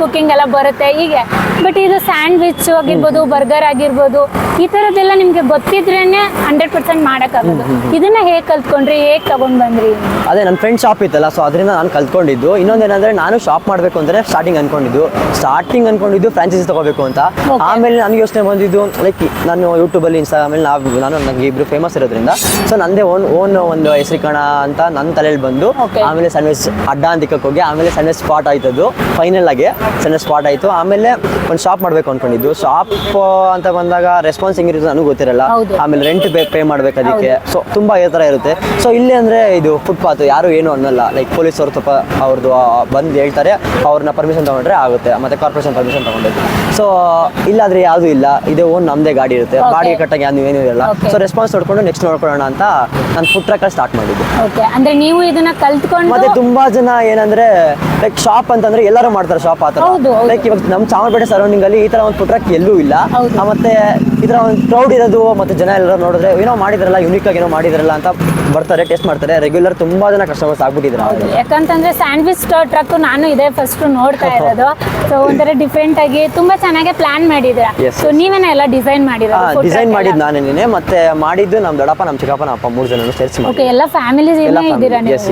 ಕುಕಿಂಗ್ ಎಲ್ಲ ಬರುತ್ತೆ ಹೀಗೆ. ಬಟ್ ಇದು ಸ್ಯಾಂಡ್ವಿಚ್ ಆಗಿರ್ಬೋದು ಬರ್ಗರ್ ಆಗಿರ್ಬೋದು ಈ ತರದ್ದೆಲ್ಲ ನಿಮ್ಗೆ ಗೊತ್ತಿದ್ರೇನೆ ಹಂಡ್ರೆಡ್ ಪರ್ಸೆಂಟ್ ಮಾಡೋಕ್ಕಾಗೋದು. ಇದನ್ನ ಹೇಗೆ ಕಲ್ತ್ಕೊಂಡ್ರಿ ಹೇಗೆ ತಗೊಂಡ್ ಬಂದ್ರಿ? ಅದೇ ನನ್ನ ಫ್ರೆಂಡ್ ಶಾಪ್ ಇತ್ತಲ್ಲ ಸೊ ಅದರಿಂದ ನಾನು ಕಲ್ತ್ಕೊಂಡಿದ್ದು. ಇನ್ನೊಂದೇನಂದ್ರೆ ನಾನು ಶಾಪ್ ಮಾಡಬೇಕು ಅಂದರೆ ಸ್ಟಾರ್ಟಿಂಗ್ ಅನ್ಕೊಂಡಿದ್ದು. ಸ್ಟಾರ್ಟಿಂಗ್ ಅನ್ಕೊಂಡಿದ್ದು ಫ್ರಾಂಚೈಸಿ ತಗೋಬೇಕು ಅಂತ. ಆಮೇಲೆ ನನಗೆ ಯೋಚನೆ ಬಂದಿದ್ದು ಲೈಕ್ ನಾನು ಯೂಟ್ಯೂಬಲ್ಲಿ ಇನ್ಸ್ಟಾಗ್ರಾಮಲ್ಲಿ ನಾವು ನಾನು ನನಗೆ ಇಬ್ರು ಫೇಮಸ್ ಇರೋದ್ರಿಂದ. ಸೊ ನಂದೇ ಓನ್ ಓನ್ ಒಂದು ಹೆಸರಿಕಣ ಅಂತ ನನ್ನ ತಲೆಯಲ್ಲಿ ಬಂದು ಆಮೇಲೆ ಸಣ್ಣ ಅಡ್ಡ ಅಂತಿಕಕ್ಕೆ ಹೋಗಿ ಆಮೇಲೆ ಸಣ್ಣ ಸ್ಪಾಟ್ ಆಯ್ತದ್ದು ಫೈನಲ್ ಆಗಿ ಸಣ್ಣ ಸ್ಪಾಟ್ ಆಯಿತು. ಆಮೇಲೆ ಒಂದು ಶಾಪ್ ಮಾಡಬೇಕು ಅನ್ಕೊಂಡಿದ್ದು. ಶಾಪ್ ಅಂತ ಬಂದಾಗ ರೆಸ್ಪಾನ್ಸ್ ಹೆಂಗಿರುತ್ತೆ ನನಗೆ ಗೊತ್ತಿರಲ್ಲ. ಆಮೇಲೆ ರೆಂಟ್ ಪೇ ಪೇ ಮಾಡ್ಬೇಕು ಅದಕ್ಕೆ. ಸೊ ತುಂಬಾ ಈ ಥರ ಇರುತ್ತೆ. ಸೊ ಇಲ್ಲಿ ಅಂದರೆ ಇದು ಫುಟ್ಪಾತ್ ಯಾರು ಏನು ಅನ್ನಲ್ಲ. ಲೈಕ್ ಪೊಲೀಸ್ ಅವರು ಸ್ವಲ್ಪ ಅವ್ರದ್ದು ಬಂದು ಹೇಳ್ತಾರೆ ಅವ್ರನ್ನ ಪರ್ಮಿಷನ್ ತಗೊಂಡ್ರೆ ಆಗುತ್ತೆ. ಮತ್ತೆ ಕಾರ್ಪೊರೇಷನ್ ಪರ್ಮಿಷನ್ ತೊಗೊಂಡಿದ್ದು ಸೊ ಇಲ್ಲಾದರೆ ಯಾವುದು ಇಲ್ಲ. ಇದೇ ಓನ್ ನಮ್ಮದೇ ಗಾಡಿ ಇರುತ್ತೆ. ಬಾಡಿಗೆ ಕಟ್ಟಂಗೆ ಅದು ಏನೂ ಇರಲ್ಲ. ಸೊ ರೆಸ್ಪಾನ್ಸ್ ನೋಡ್ಕೊಂಡು ನೆಕ್ಸ್ಟ್ ನೋಡ್ಕೊಳ್ಳೋಣ ಅಂತ ನಾನು ಫುಡ್ ಟ್ರಕ್ ಸ್ಟಾರ್ಟ್ ಮಾಡಿದ್ದು. ಓಕೆ ಅಂದ್ರೆ ನೀವು ಇದನ್ನ ಕಲ್ತ್ಕೊಂಡು ಮತ್ತೆ ತುಂಬಾ ಜನ ಏನಂದ್ರೆ ಲೈಕ್ ಶಾಪ್ ಅಂತಂದ್ರೆ ಎಲ್ಲರೂ ಮಾಡ್ತಾರೆ ಶಾಪ್ ಆತರ. ಲೈಕ್ ಇವಾಗ ನಮ್ಮ ಚಾಮರಾಜಪೇಟೆ ಸರೌಂಡಿಂಗ್ ಅಲ್ಲಿ ಈ ತರ ಒಂದು ಫುಡ್ ಟ್ರಕ್ ಎಲ್ಲೂ ಇಲ್ಲ. ಮತ್ತೆ ಈ ತರ ಒಂದು ಕ್ರೌಡ್ ಇರೋದು ಮತ್ತೆ ಜನ ಎಲ್ಲರೂ ನೋಡಿದ್ರೆ ಏನೋ ಮಾಡಿದ್ರಲ್ಲ ಯುನಿಕ್ ಆಗಿ ಏನೋ ಮಾಡಿದ್ರಲ್ಲ ಅಂತ ಬರ್ತಾರೆ ಟೆಸ್ಟ್ ಮಾಡ್ತಾರೆ ರೆಗ್ಯುಲರ್ ತುಂಬಾ ಜನ ಕಸ್ಟಮರ್ಸ್ ಆಗ್ಬಿಟ್ಟಿದ್ರು ಯಾಕಂತಂದ್ರೆ ಸ್ಯಾಂಡ್ವಿಚ್ ಟ್ರಕ್ ನಾನು ಇದೇ ಫಸ್ಟ್ ನೋಡ್ತಾ ಇರೋದು. ಸೊ ಒಂಥರ ಡಿಫ್ರೆಂಟ್ ಆಗಿ ತುಂಬಾ ಚೆನ್ನಾಗಿ ಪ್ಲಾನ್ ಮಾಡಿದ್ದೀರಾ. ಸೊ ನೀವೇನ ಎಲ್ಲ ಡಿಸೈನ್ ಮಾಡಿರೋದು? ಡಿಸೈನ್ ಮಾಡಿದ್ ನಾನೇ ನೀನೆ ಮತ್ತೆ ಮಾಡಿದ್ದು ನಮ್ ದೊಡ್ಡಪ್ಪ ನಮ್ಮ ಚಿಕ್ಕಪ್ಪ ನಮ್ಮ ಅಪ್ಪ ಮೂರು ಜನ ಸೇರಿಸಿ ಓಕೆ ಎಲ್ಲ ಎಲ್ಲ ಇದ್ದೀರಾ yes.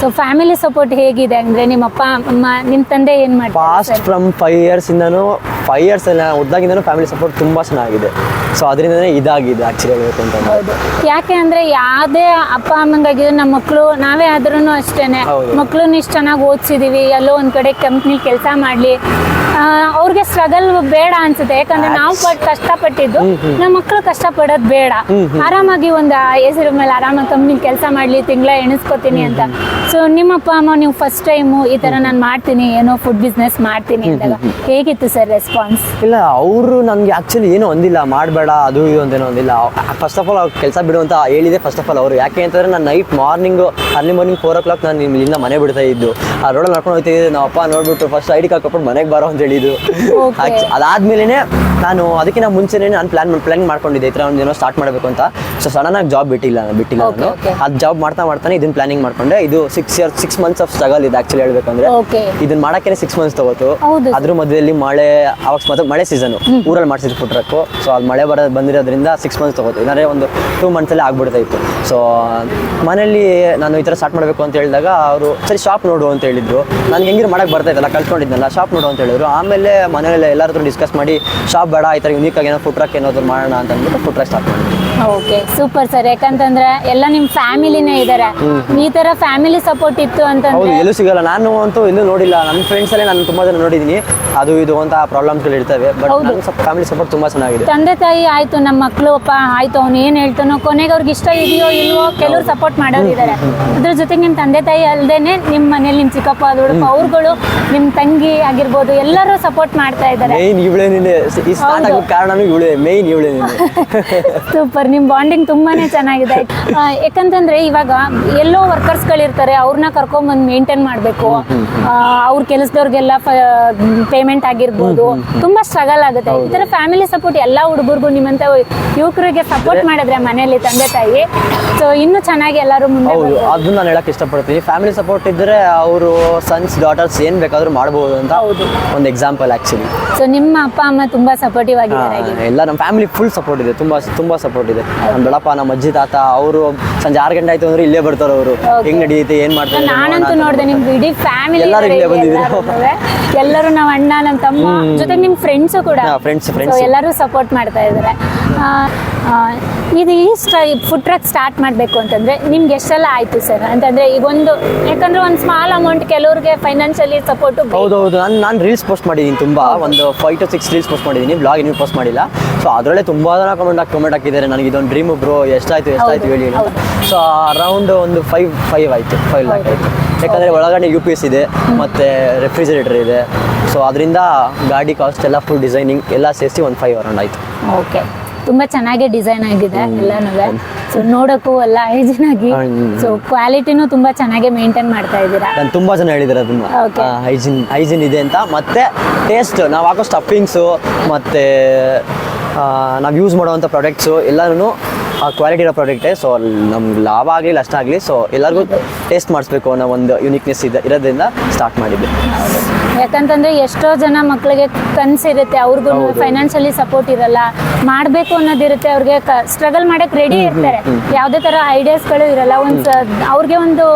ಸೊ ಫ್ಯಾಮಿಲಿ ಸಪೋರ್ಟ್ ಹೇಗಿದೆ ಅಂದ್ರೆ ನಿಮ್ಮ ಅಪ್ಪ ಅಮ್ಮ ನಿಮ್ ತಂದೆ ಏನ್ ಮಾಡಿ ಪಾಸ್ಟ್ ಫ್ರಮ್ ಫೈವ್ ಇಯರ್ಸ್ ಇಂದನು ಫೈವ್ ಇಯರ್ಸ್ ಉದ್ದಾಗಿಂದನು ಫ್ಯಾಮಿಲಿ ಸಪೋರ್ಟ್ ತುಂಬಾ ಚೆನ್ನಾಗಿದೆ. ಸೊ ಅದರಿಂದನೇ ಇದಾಗಿದೆ ಆಕ್ಚುಲಿ ಹೇಳ್ಬೇಕು ಯಾಕೆ ಅಂದ್ರೆ ಯಾವ್ದೇ ಅಪ್ಪ ಅಮ್ಮಂಗಾಗಿದ್ರು ನಮ್ಮ ಮಕ್ಕಳು ನಾವೇ ಆದ್ರೂ ಅಷ್ಟೇನೆ. ಮಕ್ಕಳು ಮಕ್ಳನ್ನ ಇಷ್ಟು ಚೆನ್ನಾಗಿ ಓದಿಸಿದೀವಿ ಎಲ್ಲೋ ಒಂದ್ ಕಡೆ ಕಂಪ್ನಿ ಕೆಲಸ ಮಾಡ್ಲಿ. ಅವ್ರಿಗೆ ಸ್ಟ್ರಗಲ್ ಬೇಡ ಅನ್ಸುತ್ತೆ. ಯಾಕಂದ್ರೆ ನಾವು ಪಟ್ ಕಷ್ಟಪಟ್ಟಿದ್ದು ನಮ್ಮ ಮಕ್ಕಳು ಕಷ್ಟಪಡೋದು ಬೇಡ. ಆರಾಮಾಗಿ ಒಂದು ಹೆಸರು ಮೇಲೆ ಆರಾಮಾಗಿ ಕಮ್ಮಿ ಕೆಲಸ ಮಾಡ್ಲಿ ತಿಂಗಳ ಎಣಿಸ್ಕೊತೀನಿ ಅಂತ. ಸೊ ನಿಮ್ಮ ಅಪ್ಪ ಅಮ್ಮ ನೀವು ಫಸ್ಟ್ ಟೈಮ್ ಈ ತರ ನಾನು ಮಾಡ್ತೀನಿ ಏನೋ ಫುಡ್ ಬಿಸ್ನೆಸ್ ಮಾಡ್ತೀನಿ ಅಂತ ಹೇಗಿತ್ತು ಸರ್ ರೆಸ್ಪಾನ್ಸ್ ಇಲ್ಲ ಅವರು ನನಗೆ ಆಕ್ಚುಲಿ ಏನೂ ಒಂದಿಲ್ಲ ಮಾಡಬೇಡ ಅದು ಇದು ಅಂತೇನೋ ಒಂದಿಲ್ಲ ಫಸ್ಟ್ ಆಫ್ ಆಲ್ ಅವ್ರು ಕೆಲಸ ಬಿಡು ಅಂತ ಹೇಳಿದೆ ಫಸ್ಟ್ ಆಫ್ ಆಲ್ ಅವರು. ಯಾಕೆ ಅಂತಂದ್ರೆ ನಾನು night morning early morning four o'clock ನಾನು ಇಲ್ಲಿಂದ ಮನೆ ಬಿಡ್ತಾ ಇದ್ದು. ಆ ರೋಡಲ್ಲಿ ನಡ್ಕೊಂಡು ಹೋಗ್ತಿದ್ದೆ ನಮ್ಮ ಅಪ್ಪ ನೋಡ್ಬಿಟ್ಟು ಫಸ್ಟ್ ಐಡಿ ಕಾರ್ಡ್ ಕೊಟ್ಬಿಟ್ಟು ಮನೆಗೆ ಬರೋ ಅಂತ ಹೇಳಿದ್ದು. ಅದಾದ್ಮೇಲೆ ನಾನು ಅದಕ್ಕಿಂತ ಮುಂಚೆನೇ ನಾನು ಪ್ಲಾನ್ ಪ್ಲಾನ್ ಮಾಡ್ಕೊಂಡಿದ್ದೆ. ಈ ಥರ ಒಂದು ಏನೋ ಸ್ಟಾರ್ಟ್ ಮಾಡಬೇಕು ಅಂತ. ಸೊ ಸಡನ್ ಆಗಿ ಜಾಬ್ ಬಿಟ್ಟಿಲ್ಲ ನಾನು ಬಿಟ್ಟಿಲ್ಲ ನಾನು. ಅದು ಜಾಬ್ ಮಾಡ್ತಾ ಮಾಡ್ತಾನೆ ಇದನ್ನ ಪ್ಲಾನಿಂಗ್ ಮಾಡ್ಕೊಂಡೆ. ಇದು six year six months of struggle ಇದೆ ಆಕ್ಚುಲಿ ಹೇಳ್ಬೇಕಂದ್ರೆ. ಇದನ್ನ ಮಾಡಕ್ಕೆ ಸಿಕ್ಸ್ ಮಂತ್ಸ್ ತಗೋತು. ಅದ್ರ ಮಧ್ಯದಲ್ಲಿ ಮಳೆ ಅವಾಗ ಮತ್ತೆ ಮಳೆ ಸೀಸನ್ ಊರಲ್ಲಿ ಮಾಡಿಸಿದ್ರು ಫುಡ್ ಸೊ ಅದು ಮಳೆ ಬರೋದು ಬಂದಿರೋದ್ರಿಂದ ಸಿಕ್ಸ್ ಮಂತ್ಸ್ ತಗೋತು. ಇಲ್ಲಾಂದ್ರೆ ಒಂದು ಟೂ ಮಂತ್ಸಲ್ಲಿ ಆಗ್ಬಿಡ್ತಾ ಇತ್ತು. ಸೊ ಮನೇಲಿ ನಾನು ಈ ಥರ ಸ್ಟಾರ್ಟ್ ಮಾಡಬೇಕು ಅಂತ ಹೇಳಿದಾಗ ಅವರು ಸರಿ ಶಾಪ್ ನೋಡು ಅಂತ ಹೇಳಿದ್ರು. ನಾನು ಹೆಂಗಿರು ಮಾಡಕ್ಕೆ ಬರ್ತಾ ಇದ್ದಲ್ಲ ಕಲ್ತ್ಕೊಂಡಿದ್ನಲ್ಲ ಶಾಪ್ ನೋಡು ಅಂತ ಹೇಳಿದ್ರು. ಆಮೇಲೆ ಮನೆಯಲ್ಲಿ ಎಲ್ಲರ ಹತ್ರ ಡಿಸ್ಕಸ್ ಮಾಡಿ ಶಾಪ್ ಬೇಡ, ಈ ಥರ ಯೂನಿಕ್ ಆಗಿ ಏನೋ ಫುಡ್ ಟ್ರಕ್ ಏನಾದ್ರು ಮಾಡೋಣ ಅಂತ ಅಂದ್ಬಿಟ್ಟು ಫುಡ್ ಟ್ರಕ್ ಸ್ಟಾರ್ಟ್ ಮಾಡಿದ್ವಿ. ಓಕೆ ಸೂಪರ್ ಸರ್ ಯಾಕಂತಂದ್ರೆ ಎಲ್ಲ ನಿಮ್ ಫ್ಯಾಮಿಲಿನೇ ಇದಾರೆ. ಈ ತರ ಫ್ಯಾಮಿಲಿ ಸಪೋರ್ಟ್ ಇತ್ತು ಅಂತ ಅಂತಂದ್ರೆ ಎಲ್ಲೂ ಸಿಗಲ್ಲ. ನಾನು ಅಂತೂ ಎಲ್ಲೂ ನೋಡಿಲ್ಲ. ನನ್ನ ಫ್ರೆಂಡ್ಸಲ್ಲೇ ನಾನು ತುಂಬಾ ಜನ ನೋಡಿದ್ದೀನಿ ಅದು ಇದು ಅಂತ ಪ್ರಾಬ್ಲಮ್ಸ್ಗಳು ಇರ್ತವೆ. ಬಟ್ ಹೌದು. ನನ್ನ ಸ್ವಲ್ಪ ಫ್ಯಾಮಿಲಿ ಸಪೋರ್ಟ್ ತುಂಬಾ ಚೆನ್ನಾಗಿದೆ. ತಂದೆ ತಾಯಿ ಆಯ್ತು ನಮ್ಮ ಮಕ್ಳು ಅಪ್ಪ ಆಯ್ತು ಅವ್ನು ಏನ್ ಹೇಳ್ತಾನೋ ಕೊನೆಗೆ ಅವ್ರಿಗೆ ಇಷ್ಟ ಇದೆಯೋ ಇಲ್ವೋ ಕೆಲವ್ರು ಸಪೋರ್ಟ್ ಮಾಡೋರು ಇದಾರೆ. ಅದ್ರ ಜೊತೆಗೆ ನಿಮ್ ತಂದೆ ತಾಯಿ ಅಲ್ದೇನೆ ನಿಮ್ ಮನೇಲಿ ನಿಮ್ ಚಿಕ್ಕಪ್ಪ ಅದು ಅವ್ರುಗಳು ನಿಮ್ ತಂಗಿ ಆಗಿರ್ಬೋದು ಎಲ್ಲರೂ ಸಪೋರ್ಟ್ ಮಾಡ್ತಾ ಇದಾರೆ. ಮೇನ್ ಇವಳೇನಿದೆ ಈ ಸ್ಟಾರ್ಟ್ ಹೌದು. ಆಗೋ ಕಾರಣನೂ ಇವಳೇ ಮೇನ್ ಇವಳೇನಿದೆ ಸೂಪರ್ ನಿಮ್ ಬಾಂಡಿಂಗ್ ತುಂಬಾನೇ ಚೆನ್ನಾಗಿದೆ. ಯಾಕಂತಂದ್ರೆ ಇವಾಗ ಎಲ್ಲೋ ವರ್ಕರ್ಸ್ ಗಳಿರ್ತಾರೆ ಅವ್ರನ್ನ ಕರ್ಕೊಂಡ್ಬಂದು ಮೇಂಟೈನ್ ಮಾಡ್ಬೇಕು. ಅವ್ರ ಕೆಲಸದವ್ರಿಗೆಲ್ಲ ಪೇಮೆಂಟ್ ಆಗಿರ್ಬೋದು. ತುಂಬಾ ಸ್ಟ್ರಗಲ್ ಆಗುತ್ತೆ. ಈ ತರ ಫ್ಯಾಮಿಲಿ ಸಪೋರ್ಟ್ ಎಲ್ಲಾ ಹುಡುಗರಿಗೂ ನಿಮ್ಮಂತ ಯುವಕರಿಗೆ ಸಪೋರ್ಟ್ ಮಾಡಿದ್ರೆ ಮನೆಯಲ್ಲಿ ತಂದೆ ತಾಯಿ. ಸೊ ಇನ್ನು ಚೆನ್ನಾಗಿ ಎಲ್ಲರೂ ಮುಂದೆ ಹೌದು. ಅದನ್ನ ನಾನು ಹೇಳಕ್ ಇಷ್ಟಪಡ್ತೀನಿ. ಫ್ಯಾಮಿಲಿ ಸಪೋರ್ಟ್ ಇದ್ರೆ ಅವರು ಸನ್ಸ್ ಡಾಟರ್ಸ್ ಏನ್ ಬೇಕಾದ್ರೂ ಮಾಡಬಹುದು ಅಂತ ಹೌದು. ಒಂದು ಎಕ್ಸಾಂಪಲ್ ಆಕ್ಚುಲಿ ಸೊ ನಿಮ್ಮ ಅಪ್ಪ ಅಮ್ಮ ತುಂಬಾ ಸಪೋರ್ಟಿವ್ ಆಗಿದ್ದಾರೆ ಎಲ್ಲ ನಮ್ಮ ಫ್ಯಾಮಿಲಿ ಫುಲ್ ಸಪೋರ್ಟ್ ಇದೆ. ತುಂಬಾ ತುಂಬಾ ಸಪೋರ್ಟ್ ಇದೆ. ನಮ್ಮ ದೊಡ್ಡಪ್ಪ ನಮ್ಮ ಅಜ್ಜಿ ತಾತ ಅವರು ಸಂಜೆ ಆರು ಗಂಟೆ ಆಯ್ತು ಅಂದ್ರೆ ಇಲ್ಲೇ ಬರ್ತಾರೆ ಅವರು. ಹೆಂಗ್ ನಡೀತೆ ಏನ್ ಮಾಡ್ತಾರೆ ನಾನಂತೂ ನೋಡಿದೆ ನಿಮ್ ಇಡೀ ಫ್ಯಾಮಿಲಿ ಎಲ್ಲರೂ ಇಲ್ಲೇ ಬಂದಿದ್ರು. ಎಲ್ಲರೂ ನಮ್ಮ ಅಣ್ಣ ನಮ್ಮ ತಮ್ಮ ಜೊತೆಗೆ ನಿಮ್ ಫ್ರೆಂಡ್ಸ್ ಕೂಡ. Friends friends. ಎಲ್ಲರೂ ಸಪೋರ್ಟ್ ಮಾಡ್ತಾ ಇದ್ದಾರೆ. ಇದು ಈ ಫುಡ್ ಟ್ರಕ್ ಸ್ಟಾರ್ಟ್ ಮಾಡಬೇಕು ಅಂತಂದರೆ ನಿಮ್ಗೆ ಎಷ್ಟೆಲ್ಲ ಆಯಿತು ಸರ್ ಅಂತಂದರೆ ಈಗ ಒಂದು ಯಾಕಂದ್ರೆ ಒಂದು ಸ್ಮಾಲ್ ಅಮೌಂಟ್ ಕೆಲವ್ರಿಗೆ ಫೈನಾನ್ಷಿಯಲಿ ಸಪೋರ್ಟ್ ಹೌದೌದು. ನಾನು ನಾನು ರೀಲ್ಸ್ ಪೋಸ್ಟ್ ಮಾಡಿದ್ದೀನಿ ತುಂಬ. ಒಂದು five to six reels post ಮಾಡಿದ್ದೀನಿ ಬ್ಲಾಗ್ ಇನ್ನೂ ಪೋಸ್ಟ್ ಮಾಡಿಲ್ಲ. ಸೊ ಅದರಲ್ಲೇ ತುಂಬ ಜನ ಕಮೆಂಟ್ ಹಾಕಿ ಕಮೆಂಟ್ ಹಾಕಿದ್ದಾರೆ. ನನಗೆ ಇದೊಂದು ಡ್ರೀಮ್ ಬ್ರೋ ಎಷ್ಟಾಯಿತು ಎಷ್ಟಾಯ್ತು ಹೇಳಿ. ಸೊ ಅರೌಂಡ್ ಒಂದು ಫೈವ್ ಫೈವ್ ಆಯಿತು. ಫೈವ್ ಲ್ಯಾಕ್ ಆಯಿತು ಆಯ್ತು. ಯಾಕಂದರೆ ಒಳಗಡೆ ಯು ಪಿ ಎಸ್ ಇದೆ ಮತ್ತು ರೆಫ್ರಿಜರೇಟರ್ ಇದೆ. ಸೊ ಅದರಿಂದ ಗಾಡಿ ಕಾಸ್ಟ್ ಎಲ್ಲ ಫುಲ್ ಡಿಸೈನಿಂಗ್ ಎಲ್ಲ ಸೇರಿಸಿ ಒಂದು ಫೈವ್ ಅರೌಂಡ್ ಆಯಿತು. ಓಕೆ ತುಂಬಾ ಚೆನ್ನಾಗಿ ಡಿಸೈನ್ ಆಗಿದೆ ಎಲ್ಲಾನು. ಸೊ ನೋಡಕ್ಕೂ ಎಲ್ಲ ಹೈಜಿನ್ ಆಗಿ ಸೊ ಕ್ವಾಲಿಟಿನೂ ತುಂಬಾ ಚೆನ್ನಾಗಿ ಮೇಂಟೈನ್ ಮಾಡ್ತಾ ಇದ್ದೀರಾ? ನಾನು ತುಂಬ ಜನ ಹೇಳಿದಾರೆ ಅದನ್ನ Okay. ಹೈಜಿನ್ ಹೈಜಿನ್ ಇದೆ ಅಂತ. ಮತ್ತೆ ಟೇಸ್ಟ್ ನಾವು ಹಾಕೋ ಸ್ಟಫಿಂಗ್ಸು ಮತ್ತೆ ನಾವು ಯೂಸ್ ಮಾಡುವಂಥ ಪ್ರಾಡಕ್ಟ್ಸು ಎಲ್ಲನೂ ಕ್ವಾಲಿಟಿ ಇರೋ ಪ್ರಾಡಕ್ಟೇ ಸೊ ನಮ್ಗೆ ಲಾಭ ಆಗಲಿ ನಷ್ಟ ಆಗಲಿ ಸೊ ಎಲ್ಲರಿಗೂ ಟೇಸ್ಟ್ ಮಾಡಿಸ್ಬೇಕು ಅನ್ನೋ ಒಂದು ಯುನಿಕ್ನೆಸ್ ಇದೆ ಇರೋದ್ರಿಂದ ಸ್ಟಾರ್ಟ್ ಮಾಡಿದ್ವಿ. ಯಾಕಂತಂದ್ರೆ ಎಷ್ಟೋ ಜನ ಮಕ್ಕಳಿಗೆ ಕನಸಿರುತ್ತೆ ಅವ್ರಿಗೂ. ಫೈನಾನ್ಷಿಯಲಿ ಸಪೋರ್ಟ್ ಇರಲ್ಲ. ಮಾಡಬೇಕು ಅನ್ನೋದಿರುತ್ತೆ ಅವ್ರಿಗೆ ಸ್ಟ್ರಗಲ್ ಮಾಡಕ್ ರೆಡಿ ಇರ್ತಾರೆ. ಯಾವುದೇ ತರ ಐಡಿಯಾಸ್ಗಳು ಇರಲ್ಲ ಒಂದು ಅವ್ರಿಗೆ ಒಂದು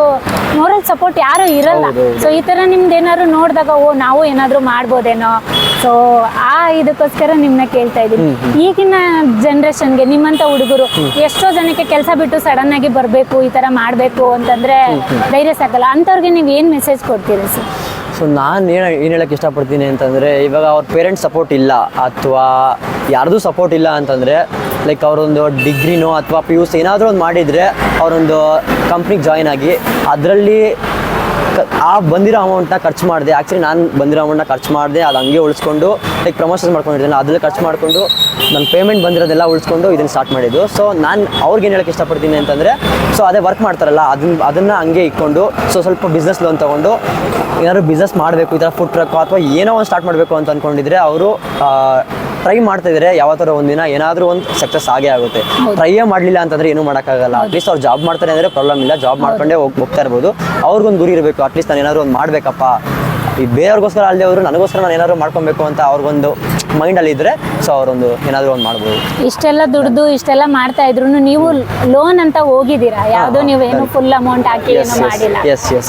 ಮೋರಲ್ ಸಪೋರ್ಟ್ ಯಾರು ಇರಲ್ಲ. ಸೊ ಈ ತರ ನಿಮ್ದು ಏನಾದ್ರು ನೋಡಿದಾಗ ಓ ನಾವು ಏನಾದ್ರು ಮಾಡ್ಬೋದೇನೋ? ಸೊ ಆ ಇದಕ್ಕೋಸ್ಕರ ನಿಮ್ನ ಕೇಳ್ತಾ ಇದೀನಿ ಈಗಿನ ಜನ್ರೇಷನ್ಗೆ ನಿಮ್ಮಂತ ಹುಡುಗರು ಎಷ್ಟೋ ಜನಕ್ಕೆ ಕೆಲಸ ಬಿಟ್ಟು ಸಡನ್ ಆಗಿ ಬರಬೇಕು ಈ ತರ ಮಾಡಬೇಕು ಅಂತಂದ್ರೆ ಧೈರ್ಯ ಸಾಕಲ್ಲ. ಅಂಥವ್ರಿಗೆ ನೀವು ಏನು ಮೆಸೇಜ್ ಕೊಡ್ತೀರಿ ಸರ್? ಸೊ ನಾನು ಏನು ಏನು ಹೇಳಕ್ಕೆ ಇಷ್ಟಪಡ್ತೀನಿ ಅಂತಂದರೆ ಇವಾಗ ಅವ್ರ ಪೇರೆಂಟ್ಸ್ ಸಪೋರ್ಟ್ ಇಲ್ಲ ಅಥವಾ ಯಾರ್ದು ಸಪೋರ್ಟ್ ಇಲ್ಲ ಅಂತಂದರೆ ಲೈಕ್ ಅವರೊಂದು ಡಿಗ್ರಿನೋ ಅಥವಾ ಪಿ ಯು ಸಿ ಏನಾದರೂ ಒಂದು ಮಾಡಿದರೆ ಅವರೊಂದು ಕಂಪ್ನಿಗೆ ಜಾಯ್ನ್ ಆಗಿ ಅದರಲ್ಲಿ ಆ ಬಂದಿರೋ ಅಮೌಂಟ್ನ ಖರ್ಚು ಮಾಡಿದೆ. ಆ್ಯಕ್ಚುಲಿ ನಾನು ಬಂದಿರೋ ಅಮೌಂಟ್ನ ಖರ್ಚು ಮಾಡಿದೆ, ಅದು ಹಂಗೆ ಉಳಿಸ್ಕೊಂಡು ಲೈಕ್ ಪ್ರಮೋಷನ್ ಮಾಡ್ಕೊಂಡಿದ್ದೀನಿ ಅದರಲ್ಲಿ ಖರ್ಚು ಮಾಡಿಕೊಂಡು ನನ್ನ ಪೇಮೆಂಟ್ ಬಂದಿರೋದೆಲ್ಲ ಉಳಿಸ್ಕೊಂಡು ಇದನ್ನು ಸ್ಟಾರ್ಟ್ ಮಾಡಿದ್ದು. ಸೊ ನಾನು ಅವ್ರಿಗೆ ಏನು ಹೇಳಕ್ಕೆ ಇಷ್ಟಪಡ್ತೀನಿ ಅಂತಂದರೆ ಸೊ ಅದೇ ವರ್ಕ್ ಮಾಡ್ತಾರಲ್ಲ ಅದನ್ನ ಅದನ್ನು ಹಂಗೆ ಇಟ್ಕೊಂಡು ಸೊ ಸ್ವಲ್ಪ ಬಿಸ್ನೆಸ್ ಲೋನ್ ತೊಗೊಂಡು, ಏನಾದ್ರು ಬಿಸ್ನೆಸ್ ಮಾಡಬೇಕು, ಈ ಥರ ಫುಡ್ ಟ್ರಕ್ ಅಥವಾ ಏನೋ ಒಂದು ಸ್ಟಾರ್ಟ್ ಮಾಡಬೇಕು ಅಂತ ಅಂದ್ಕೊಂಡಿದ್ರೆ ಅವರು ಟ್ರೈ ಮಾಡ್ತಾ ಇದ್ರೆ ಯಾವ ಥರ ಒಂದಿನ ಏನಾದ್ರೂ ಒಂದು ಸಕ್ಸಸ್ ಆಗೇ ಆಗುತ್ತೆ. ಟ್ರೈಯೇ ಮಾಡ್ಲಿಲ್ಲ ಅಂತಂದ್ರೆ ಏನು ಮಾಡೋಕ್ಕಾಗಲ್ಲ. ಅಟ್ಲೀಸ್ಟ್ ಅವ್ರು ಜಾಬ್ ಮಾಡ್ತಾರೆ ಅಂದ್ರೆ ಪ್ರಾಬ್ಲಮ್ ಇಲ್ಲ. ಜಾಬ್ ಮಾಡ್ಕೊಂಡೇ ಹೋಗಿ ಹೋಗ್ತಾ ಇರ್ಬೋದು. ಅವ್ರಿಗೊಂದು ಗುರಿ ಇರಬೇಕು. ಅಟ್ಲೀಸ್ಟ್ ನಾನು ಏನಾದ್ರು ಒಂದು ಮಾಡಬೇಕಪ್ಪ. ಈ ಬೇರೆಯವ್ರಿಗೋಸ್ಕರ ಅಲ್ಲದೆ ಅವರು ನನಗೋಸ್ಕರ ನಾನು ಏನಾದ್ರು ಮಾಡ್ಕೊಬೇಕು ಅಂತ ಅವ್ರಿಗೊಂದು ಮೈಂಡಲ್ಲಿ ಇದ್ರೆ ಸೊ ಅವರೊಂದು ಏನಾದರೂ ಒಂದು ಮಾಡ್ಬೋದು. ಇಷ್ಟೆಲ್ಲ ದುಡ್ದು ಇಷ್ಟೆಲ್ಲ ಮಾಡ್ತಾ ಇದ್ರು ನೀವು ಲೋನ್ ಅಂತ ಹೋಗಿದ್ದೀರಾ? ಯಾವ್ದು ನೀವು ಏನು ಫುಲ್ ಅಮೌಂಟ್ ಹಾಕಿ ಏನು ಮಾಡಿಲ್ಲ. yes, yes.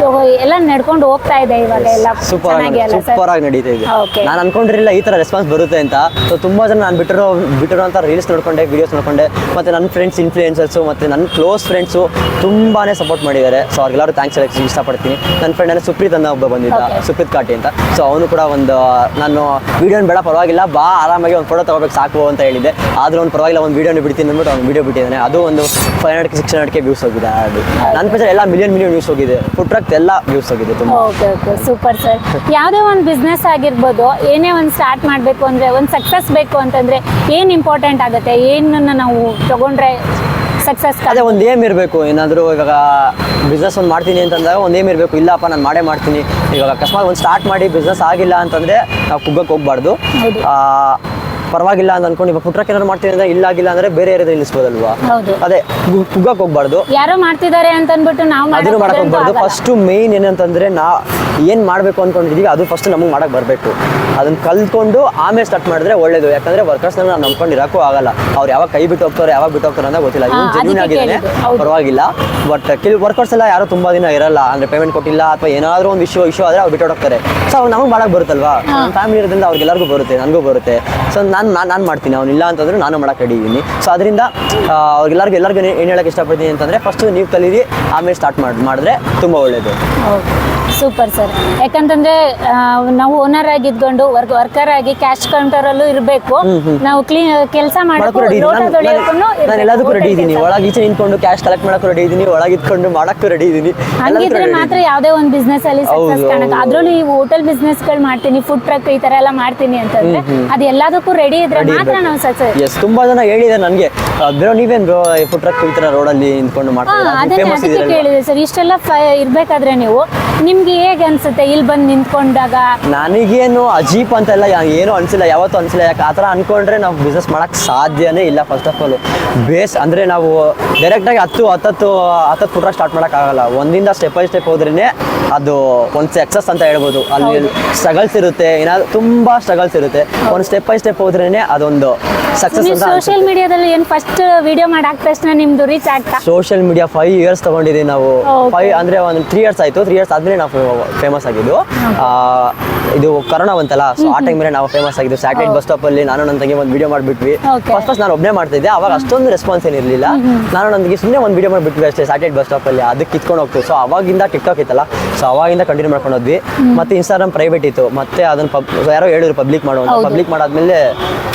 ಸೊ ಎಲ್ಲ ನಡ್ಕೊಂಡು ಹೋಗ್ತಾ ಇದೆ ಇವಾಗ ಎಲ್ಲ ಸೂಪರ್ ಚೆನ್ನಾಗಿ ಅಲ್ಲ ಸೂಪರ್ ಆಗಿ ನಡೀತಾ ಇದೆ. ನಾನು ಅನ್ಕೊಂಡಿರಲಿಲ್ಲ ಈ ತರ ರೆಸ್ಪಾನ್ಸ್ ಬರುತ್ತೆ ಅಂತ. ಸೊ ತುಂಬಾ ಜನ ನಾನು ಬಿಟ್ಟಿರೋ ಬಿಟ್ಟಿರೋ ಅಂತ ರೀಲ್ಸ್ ನೋಡ್ಕೊಂಡೆ ವಿಡಿಯೋಸ್ ನೋಡ್ಕೊಂಡೆ ಮತ್ತೆ ನನ್ನ ಫ್ರೆಂಡ್ಸ್ ಇನ್ಫ್ಲೂಯೆನ್ಸರ್ಸು ಮತ್ತೆ ನನ್ನ ಕ್ಲೋಸ್ ಫ್ರೆಂಡ್ಸು ತುಂಬಾ ಸಪೋರ್ಟ್ ಮಾಡಿದ್ದಾರೆ. ಸೊ ಅವ್ರಿಗೆಲ್ಲರೂ ಥ್ಯಾಂಕ್ಸ್ ಹೇಳಕ್ಕೆ ಇಷ್ಟಪಡ್ತೀನಿ. ನನ್ನ ಫ್ರೆಂಡ್ ಅಂದರೆ ಸುಪ್ರೀತ್ ಅನ್ನೋ ಒಬ್ಬ ಬಂದಿದ್ದ ಸುಪ್ರೀತ್ ಕಾಟಿ ಅಂತ. ಸೊ ಅವನು ಕೂಡ ಒಂದು ನಾನು ವಿಡಿಯೋನ ಬೇಡ, ಪರವಾಗಿಲ್ಲ. ಬಾ, ಆರಾಮಾಗಿ ಒಂದು ಫೋಟೋ ತಗೋಬೇಕು, ಸಾಕು ಅಂತ ಹೇಳಿದ್ದೆ. ಆದರೂ ಒಂದು ಪರವಾಗಿಲ್ಲ, ಒಂದು ವೀಡಿಯೋನ ಬಿಡ್ತೀನಿ ಅಂದ್ಬಿಟ್ಟು ಅವ್ನು ವೀಡಿಯೋ ಬಿಟ್ಟಿದ್ದಾನೆ. ಅದು ಒಂದು ಫೈವ್ ಹಂಡ್ರೆಡ್ ಸಿಕ್ಸ್ ಹಂಡ್ರೆಡ್ಗೆ ವ್ಯೂಸ್ ಹೋಗಿದೆ. ಅದು. ನನ್ನ ಪ್ರಕಾರ ಎಲ್ಲ ಮಿಲಿಯನ್ ಮಿಲಿಯನ್ ವ್ಯೂಸ್ ಹೋಗಿದೆ. ಫುಡ್ ಟ್ರಕ್ ಎಲ್ಲ ವ್ಯೂಸ್ ಹೋಗಿದೆ ತುಂಬ. ಓಕೆ ಓಕೆ ಸೂಪರ್ ಸರ್ ಯಾವುದೇ ಒಂದು ಬಿಸ್ನೆಸ್ ಆಗಿರ್ಬೋದು, ಏನೇ ಒಂದು ಸ್ಟಾರ್ಟ್ ಮಾಡಬೇಕು ಅಂದರೆ, ಒಂದು ಸಕ್ಸಸ್ ಬೇಕು ಅಂತಂದರೆ ಏನು ಇಂಪಾರ್ಟೆಂಟ್ ಆಗುತ್ತೆ? ಏನನ್ನು ನಾವು ತಗೊಂಡ್ರೆ ಸಕ್ಸಸ್ ಅದೇ ಒಂದು ಏಮ್ ಇರಬೇಕು. ಏನಾದರೂ ಇವಾಗ ಬಿಸ್ನೆಸ್ ಒಂದು ಮಾಡ್ತೀನಿ ಅಂತಂದಾಗ ಒಂದು ಏಮ್ ಇರಬೇಕು. ಇಲ್ಲಪ್ಪ ನಾನು ಮಾಡೇ ಮಾಡ್ತೀನಿ. ಇವಾಗ ಅಕಸ್ಮಾತ್ ಒಂದು ಸ್ಟಾರ್ಟ್ ಮಾಡಿ ಬಿಸ್ನೆಸ್ ಆಗಿಲ್ಲ ಅಂತಂದರೆ ನಾವು ಕುಗ್ಗಕ್ಕೆ ಹೋಗ್ಬಾರ್ದು. ಪರವಾಗಿಲ್ಲ ಅಂತ ಅನ್ಕೊಂಡು ಇವಾಗ ಪುಟ್ರಕ್ಕೆ ಏನಾದ್ರು ಮಾಡ್ತೀನಿ ಅಂದ್ರೆ ಇಲ್ಲ ಆಗಿಲ್ಲ ಅಂದ್ರೆ ಬೇರೆ ಯಾರು ನಿಲ್ಲಿಸ್ಬೋದಲ್ವಾ? ಹೌದು. ಅದೇ ಕುಗ್ಗಕ್ ಹೋಗ್ಬಾರ್ದು. ಯಾರೋ ಮಾಡ್ತಿದ್ದಾರೆ ಅಂತ ಅಂದ್ಬಿಟ್ಟು ನಾವು ಅದನ್ನು ಮಾಡಕ್ ಹೋಗ್ಬಾರ್ದು. ಫಸ್ಟ್ ಮೇನ್ ಏನಂತಂದ್ರೆ ನಾ ಏನ್ ಮಾಡ್ಬೇಕು ಅನ್ಕೊಂಡಿದೀವಿ ಅದು ಫಸ್ಟ್ ನಮಗೆ ಮಾಡಕ್ ಬರಬೇಕು. ಅದನ್ನ ಕಲ್ತ್ಕೊಂಡು ಆಮೇಲೆ ಸ್ಟಾರ್ಟ್ ಮಾಡಿದ್ರೆ ಒಳ್ಳೇದು. ಯಾಕಂದ್ರೆ ವರ್ಕರ್ಸ್ ನಾವು ನಂಬ್ಕೊಂಡು ಇರಕ್ಕೂ ಆಗಲ್ಲ. ಅವ್ರು ಯಾವಾಗ ಕೈ ಬಿಟ್ಟು ಹೋಗ್ತಾರೆ ಯಾವಾಗ ಬಿಟ್ಟು ಹೋಗ್ತಾರೆ ಅಂತ ಗೊತ್ತಿಲ್ಲ. ಹಾ, ಇವ್ನು ಜೆನ್ಯೂನ್ ಅದಕ್ಕೆ ಆಗಿದ್ದಾನೆ. ಕೇಳಿದ್ದು. ಹೌದು. ಪರವಾಗಿಲ್ಲ. ಬಟ್ ಕೆಲವು ವರ್ಕರ್ಸ್ ಎಲ್ಲ ಯಾರು ತುಂಬಾ ದಿನ ಇರಲ್ಲ. ಅಂದ್ರೆ ಪೇಮೆಂಟ್ ಕೊಟ್ಟಿಲ್ಲ ಅಥವಾ ಏನಾದರೂ ಒಂದು ಇಶ್ಯೂ ಇಶ್ಯೂ ಆದ್ರೆ ಅವ್ರು ಬಿಟ್ಟು ಹೋಗ್ತಾರೆ ಸೊ ಅವ್ರು ನಮಗೆ ಮಾಡಕ್ ಬರುತ್ತಲ್ವಾ? ನಮ್ಮ ಫ್ಯಾಮಿಲಿ ಇರೋದ್ರಿಂದ ಅವ್ರಿಗೆಲ್ಲರಿಗೂ ಬರುತ್ತೆ ನನಗೂ ಬರುತ್ತೆ. ಸೊ ನಾನು ನಾನು ಮಾಡ್ತೀನಿ ಅವ್ನು ಇಲ್ಲ ಅಂತಂದ್ರೆ ನಾನು ಮಾಡಕ್ಕೆ ರೆಡಿ ಇದ್ದೀನಿ. ಸೊ ಅದರಿಂದ ಅವ್ರಿಗೆಲ್ಲರಿಗೂ ಎಲ್ಲರಿಗೂ ಏನು ಹೇಳಕ್ಕೆ ಇಷ್ಟಪಡ್ತೀನಿ ಅಂತಂದ್ರೆ ಫಸ್ಟ್ ನೀವು ಕಲೀರಿ ಆಮೇಲೆ ಸ್ಟಾರ್ಟ್ ಮಾಡಿ ಮಾಡಿದ್ರೆ ತುಂಬ ಒಳ್ಳೇದು. Super sir. ಯಾಕಂತಂದ್ರೆ ನಾವು ಓನರ್ ಆಗಿದ್ಕೊಂಡು ವರ್ಕ್ ವರ್ಕರ್ ಆಗಿ ಕ್ಯಾಶ್ ಕೌಂಟರ್ ಅಲ್ಲೂ ಇರಬೇಕು. ನಾವು ಕ್ಲೀನ್ ಕೆಲಸ ಮಾಡಕ್ಕೂ ನಾನು ಎಲ್ಲದಕ್ಕೂ ರೆಡಿ ಇದ್ದೀನಿ. ಒಳಗೆ ಈಚೆ ನಿಂತ್ಕೊಂಡು ಕ್ಯಾಶ್ ಕಲೆಕ್ಟ್ ಮಾಡಕ್ಕೂ ರೆಡಿ ಇದ್ದೀನಿ. ಒಳಗೆ ಇದ್ಕೊಂಡು ಮಾಡಕ್ಕೂ ರೆಡಿ ಇದ್ದೀನಿ. ಹಂಗಿದ್ರೆ ಮಾತ್ರ ಯಾವುದೇ ಒಂದು ಬಿಸ್ನೆಸ್ ಅಲ್ಲಿ ಸಕ್ಸಸ್ ಹೌದು, ಕಾಣಕ್ಕೆ. ಅದ್ರಲ್ಲೂ ಈ ಹೋಟೆಲ್ ಬಿಸ್ನೆಸ್ಗಳು ಮಾಡ್ತೀನಿ ಫುಡ್ ಟ್ರಕ್ ಈ ತರ ಎಲ್ಲ ಮಾಡ್ತೀನಿ ಅಂತಂದ್ರೆ ಅದು ಎಲ್ಲದಕ್ಕೂ ರೆಡಿ ಇದ್ರೆ ಮಾತ್ರ ನಾವು ಸಕ್ಸಸ್ ಎಸ್ ತುಂಬಾ ಜನ ಹೇಳಿದೆ ನನಗೆ. ಬ್ರೋ ನೀವೇನ್ ಬ್ರೋ ಫುಡ್ ಟ್ರಕ್ ಈ ತರ ರೋಡಲ್ಲಿ ನಿಂತ್ಕೊಂಡು ಮಾಡ್ತಾರೆ ಅದೇ ಫೇಮಸ್ ಅದಕ್ಕೆ ಇದೀರಲ್ವಾ ಕೇಳಿದೆ ಸರ್. ಇಷ್ಟೆಲ್ಲ ಇರಬೇಕಾದ್ರೆ ನೀವು ನಿಮ್ಗೆ ಹೇಗೆ ಅನ್ಸುತ್ತೆ ಇಲ್ಲಿ ಬಂದು ನಿಂತ್ಕೊಂಡಾಗ? ನನಗೇನು ಅಜೀಪ್ ಅಂತೆಲ್ಲ ಯಾ- ಏನು ಅನ್ಸಿಲ್ಲ ಯಾವತ್ತೂ ಅನ್ಸಿಲ್ಲ. ಯಾಕೆ ಆ ಥರ ಅನ್ಕೊಂಡ್ರೆ ನಾವು ಬಿಸ್ನೆಸ್ ಮಾಡಕ್ ಸಾಧ್ಯನೇ ಇಲ್ಲ ಫಸ್ಟ್ ಆಫ್ ಆಲ್ ಬೇಸ್ ಅಂದ್ರೆ ನಾವು ಡೈರೆಕ್ಟಾಗಿ ಹತ್ತು ಹತ್ತತ್ತು ಹತ್ತತ್ತು ಟ್ರಕ್ ಸ್ಟಾರ್ಟ್ ಮಾಡೋಕ್ಕಾಗಲ್ಲ ಒಂದಿಂದ ಸ್ಟೆಪ್ ಬೈ ಸ್ಟೆಪ್ ಹೋದ್ರೇ ಅದು ಒಂದು ಸಕ್ಸಸ್ ಅಂತ ಹೇಳ್ಬೋದು. ಅಲ್ಲಿ ಸ್ಟ್ರಗಲ್ಸ್ ಇರುತ್ತೆ ಏನಾದ್ರು ತುಂಬಾ ಸ್ಟ್ರಗಲ್ಸ್ ಇರುತ್ತೆ. ಒಂದು ಸ್ಟೆಪ್ ಬೈ ಸ್ಟೆಪ್ ಹೋದ್ರೇನೆ ಅದೊಂದು ಸಕ್ಸಸ್ ನೀವು ಅಂತ ಸೋಷಿಯಲ್ ಮೀಡಿಯಾದಲ್ಲಿ ಏನು ಫಸ್ಟ್ ವಿಡಿಯೋ ಮಾಡಾಕ ತಕ್ಷಣ ನಿಮ್ದು ರೀಚ್ ಆಗ್ತಾ? ಸೋಷಿಯಲ್ ಮೀಡಿಯಾ ಫೈವ್ ಇಯರ್ಸ್ ತಗೊಂಡಿದ್ದೀವಿ ನಾವು. Okay. ಫೈವ್ ಅಂದ್ರೆ ಒಂದು ತ್ರೀ ಇಯರ್ಸ್ ಆಯ್ತು. ತ್ರೀ ಇಯರ್ಸ್ ಆದ್ಮೇಲೆ ನಾವು ಫೇಮಸ್ ಆಗಿದ್ದು. ಆ, ಇದು ಕರೋನಾ ಬಂತಲ್ಲ ಸೊ ಆ ಮೇಲೆ ನಾವು ಫೇಮಸ್ ಆಗಿದ್ದು. ಸ್ಯಾಟಲೈಟ್ ಬಸ್ ಸ್ಟಾಪ್ ಅಲ್ಲಿ ನಾನು ನನ್ನ ತಂಗಿ ಒಂದು ವಿಡಿಯೋ ಮಾಡಿಬಿಟ್ವಿ. Okay. ಫಸ್ಟ್ ಫಸ್ಟ್ ನಾನು ಒಬ್ಬನೇ ಮಾಡ್ತಿದ್ದೆ. ಅವಾಗ ಅಷ್ಟೊಂದು ರೆಸ್ಪಾನ್ಸ್ ಏನಿರಲಿಲ್ಲ ನಾನು ನನಗೆ ಸುಮ್ಮನೆ ಒಂದು ವಿಡಿಯೋ ಮಾಡಿಬಿಟ್ವಿ ಅಷ್ಟೇ ಸ್ಯಾಟಲೈಟ್ ಬಸ್ ಸ್ಟಾಪ್ ಅಲ್ಲಿ. ಅದಕ್ಕೆ ಕಿತ್ಕೊಂಡು ಹೋಗ್ತು ಸೊ ಅವಾಗಿಂದ ಟಿಕ್ಟಾಕ್ ಇತ್ತಲ್ಲ ಸೊ ಅವಾಗಿಂದ ಕಂಟಿನ್ಯೂ ಮಾಡ್ಕೊಂಡು ಹೋದ್ವಿ. ಮತ್ತೆ ಇನ್ಸ್ಟಾಗ್ರಾಮ್ ಪ್ರೈವೇಟ್ ಇತ್ತು. ಮತ್ತೆ ಅದನ್ನ ಪಬ್ ಯಾರೋ ಹೇಳಿದ್ರು ಪಬ್ಲಿಕ್ ಮಾಡೋ. ಪಬ್ಲಿಕ್ ಮಾಡಾದ್ಮೇಲೆ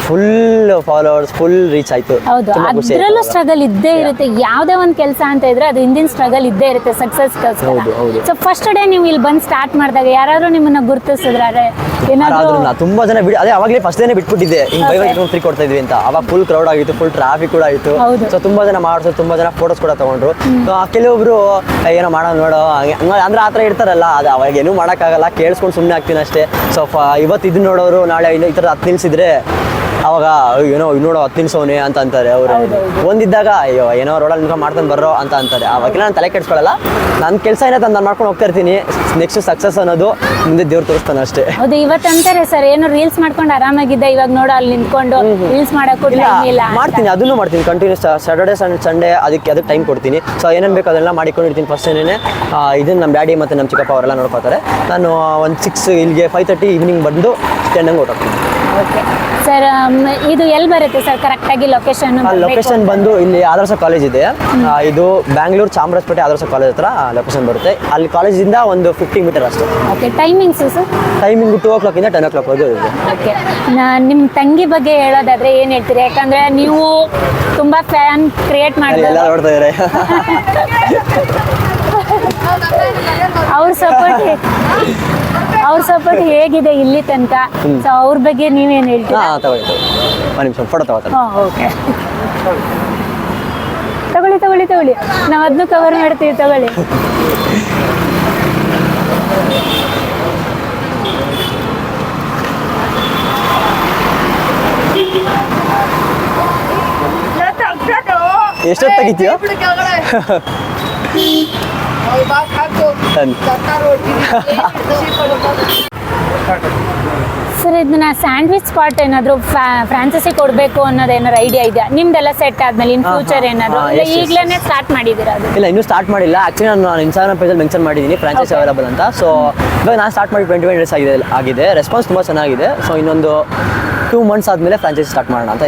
ಫುಲ್ ಫಾಲೋವರ್ಸ್ ಫುಲ್ ರೀಚ್ ಆಯ್ತು. ಹೌದು ಅದ್ರಲ್ಲೂ ಸ್ಟ್ರಗಲ್ ಇದ್ದೇ ಇರುತ್ತೆ. ಯಾವುದೇ ಒಂದು ಕೆಲಸ ಅಂತ ಇದ್ರೆ ಅದು ಹಿಂದಿನ ಸ್ಟ್ರಗಲ್ ಇದ್ದೇ ಇರುತ್ತೆ ಸಕ್ಸಸ್. ಸೊ ಫಸ್ಟ್ ಡೇ ನೀವು ಇಲ್ಲಿ ಬಂದು ಸ್ಟಾರ್ಟ್ ಮಾಡಿದಾಗ ಯಾರಾದ್ರೂ ನಿಮ್ಮನ್ನ ಗುರುತಿಸಿದ್ರೆ? ಏನಾದ್ರು ನಾ ತುಂಬಾ ಜನ ಬಿಡಿ ಅದೇ ಅವಾಗಲೇ ಫಸ್ಟ್ ಡೇನೆ ಬಿಟ್ಬಿಟ್ಟಿದ್ದೆ. ಹಿಂಗ್ ಬೈ ಬೈ ಫ್ರೀ ಕೊಡ್ತಾ ಇದ್ವಿ ಅಂತ. ಅವಾಗ ಫುಲ್ ಕ್ರೌಡ್ ಆಗಿತ್ತು ಫುಲ್ ಟ್ರಾಫಿಕ್ ಕೂಡ ಆಯಿತು. ಸೊ ತುಂಬಾ ಜನ ಮಾಡಿದ್ರು ತುಂಬಾ ಜನ ಫೋಟೋಸ್ ಕೂಡ ತಗೊಂಡ್ರು. ಕೆಲವೊಬ್ರು ಏನೋ ಮಾಡೋ ನೋಡೋ ಅಂದ್ರೆ ಆತರ ಥರ ಇರ್ತಾರಲ್ಲ ಅದು ಅವಾಗ ಏನೂ ಮಾಡೋಕ್ಕಾಗಲ್ಲ. ಕೇಳಿಸ್ಕೊಂಡು ಸುಮ್ಮನೆ ಆಗ್ತೀನಿ ಅಷ್ಟೇ. ಸೊ ಇವತ್ತು ಇದನ್ನ ನೋಡೋರು ನಾಳೆ ಈ ಥರ ಹತ್ತು ನಿಲ್ಸಿದ್ರೆ ಅವಾಗ "ಅಯ್ಯೋ, ಏನೋ ನೋಡೋ ಹತ್ತು ನಿಮಿಷವನೇ ಅಂತ ಅಂತಾರೆ ಅವರು. ಒಂದಿದ್ದಾಗ ಅಯ್ಯೋ ಏನೋ ರೋಡಲ್ಲಿ ನಿಮ್ಗೆ ಮಾಡ್ಕೊಂಡು ಬರ್ರೋ ಅಂತ ಅಂತಾರೆ. ಅವಾಗೆಲ್ಲ ನಾನು ತಲೆ ಕೆಡ್ಸ್ಕೊಳ್ಳಲ್ಲ ನನ್ನ ಕೆಲಸ ಏನೋ ನಾನು ಮಾಡ್ಕೊಂಡು ಹೋಗ್ತಾ ಇರ್ತೀನಿ. ನೆಕ್ಸ್ಟ್ ಸಕ್ಸಸ್ ಅನ್ನೋದು ಮುಂದೆ ದೇವ್ರು ತೋರಿಸ್ತಾನೆ ಅಷ್ಟೇ. ಹೌದು ಇವತ್ತು ಅಂತಾರೆ ಸರ್ ಏನು ರೀಲ್ಸ್ ಮಾಡ್ಕೊಂಡು ಆರಾಮಾಗಿದ್ದೆ ಇವಾಗ ನೋಡೋ ಅಲ್ಲಿ ನಿಂತ್ಕೊಂಡು ರೀಲ್ಸ್ ಮಾಡಕ್ಕೂ ಇಲ್ಲ ಮಾಡ್ತೀನಿ ಅದನ್ನು ಮಾಡ್ತೀನಿ ಕಂಟಿನ್ಯೂಸ್ ಸ್ಯಾಟರ್ಡೆ ಸಂಡೇ ಅದಕ್ಕೆ ಅದಕ್ಕೆ ಟೈಮ್ ಕೊಡ್ತೀನಿ. ಸೊ ಏನೇನು ಬೇಕು ಅದೆಲ್ಲ ಮಾಡಿಕೊಂಡಿರ್ತೀನಿ ಫಸ್ಟ್ ಏನೇ ಇದನ್ನ ನಮ್ಮ ಡ್ಯಾಡಿ ಮತ್ತು ನಮ್ಮ ಚಿಕ್ಕಪ್ಪ ಅವರೆಲ್ಲ ನೋಡ್ಕೋತಾರೆ ನಾನು ಒಂದು ಸಿಕ್ಸ್ ಇಲ್ಲಿಗೆ ಫೈವ್ ತರ್ಟಿ ಈವ್ನಿಂಗ್ ಬಂದು ಟೆನ್ ಹಂಗೆ ಹೊರಟೋಗ್ತೀನಿ. ಓಕೆ ಸರ್ ಇದು ಎಲ್ಲಿ ಬರುತ್ತೆ ಸರ್ ಕರೆಕ್ಟಾಗಿ ಲೊಕೇಶನ್ ಲೊಕೇಶನ್ ಬಂದು ಇಲ್ಲಿ ಆದರ್ಶ ಕಾಲೇಜ್ ಇದೆ. ಇದು ಬ್ಯಾಂಗ್ಳೂರು ಚಾಮರಾಜಪೇಟೆ ಆದರ್ಶ ಕಾಲೇಜ್ ಹತ್ರ ಲೊಕೇಶನ್ ಬರುತ್ತೆ. ಅಲ್ಲಿ ಕಾಲೇಜಿಂದ ಒಂದು ಫಿಫ್ಟಿ ಮೀಟರ್ ಅಷ್ಟೇ. Okay timings sir timing two ಓ ಕ್ಲಾಕಿಂದ ಟೆನ್ ಓ ಕ್ಲಾಕ್ ವರೆಗೂ ಇದೆ ಓಕೆ ನಿಮ್ಮ ತಂಗಿ ಬಗ್ಗೆ ಹೇಳೋದಾದ್ರೆ ಏನು ಹೇಳ್ತೀರಿ? ಯಾಕಂದ್ರೆ ನೀವು ತುಂಬಾ ಫ್ಯಾನ್ ಕ್ರಿಯೇಟ್ ಮಾಡಿ ಎಲ್ಲ ನೋಡ್ತಾ ಇದ್ದಾರೆ ಅವ್ರ ಸಪೋರ್ಟ್ ಅವ್ರ ಸಪೋರ್ಟ್ ಹೇಗಿದೆ ಇಲ್ಲಿ ತನಕ? ಸೊ ಅವ್ರ ಬಗ್ಗೆ ನೀವೇನು ಹೇಳ್ತೀರಾ? ಹಾಂ ತಗೊಳ್ಳಿ ತಗೊಳ್ಳಿ. ಒಂದು ನಿಮಿಷ ಫೋಟೋ ತಗೋತಾರೆ ಹಾಂ ಓಕೆ ತಗೊಳ್ಳಿ ತಗೊಳ್ಳಿ ತಗೊಳ್ಳಿ. ನಾವು ಅದನ್ನು ಕವರ್ ಮಾಡ್ತೀವಿ ತಗೊಳ್ಳಿ. ಎಷ್ಟೊತ್ತು ತೆಗಿತೀಯೋ ಸರ್ ಇದನ್ನ ಸ್ಯಾಂಡ್ವಿಚ್ ಸ್ಪಾಟ್ ಏನಾದ್ರು ಫ್ರಾಂಚೈಸಿ ಕೊಡಬೇಕು ಅನ್ನೋದು ಏನಾದ್ರು ಐಡಿಯಾ ಇದೆಯಾ? ನಿಮ್ದೆಲ್ಲ ಸೆಟ್ ಆದ್ಮೇಲೆ ಇನ್ ಫ್ಯೂಚರ್ ಏನಾದ್ರು? ಇಲ್ಲ ಈಗ್ಲೇನೆ ಸ್ಟಾರ್ಟ್ ಮಾಡಿದ್ದೀರಾ ಅದು? ಇಲ್ಲ ಇನ್ನೂ ಸ್ಟಾರ್ಟ್ ಮಾಡಿಲ್ಲ. ಆಕ್ಚುಲಿ ನಾನು ಇನ್ಸ್ಟಾಗ್ರಾಮ್ ಪೇಜಲ್ಲಿ ಮೆನ್ಷನ್ ಮಾಡಿದ್ದೀನಿ ಫ್ರಾಂಚೈಸ್. ಅವೈಲಬಲ್ ಅಂತ. ಸೊ ಇವಾಗ ನಾನು ಸ್ಟಾರ್ಟ್ ಮಾಡಿ ಟ್ವೆಂಟಿ ಒನ್ ಡೇಸ್ ಆಗಿದೆ ಆಗಿದೆ. ರೆಸ್ಪಾನ್ಸ್ ತುಂಬ ಚೆನ್ನಾಗಿದೆ. ಸೊ ಇನ್ನೊಂದು ಟೂ ಮಂತ್ಸ್ ಆದ್ಮೇಲೆ ಫ್ರಾಂಚೈಸ್ ಸ್ಟಾರ್ಟ್ ಮಾಡೋಣ ಅಂತ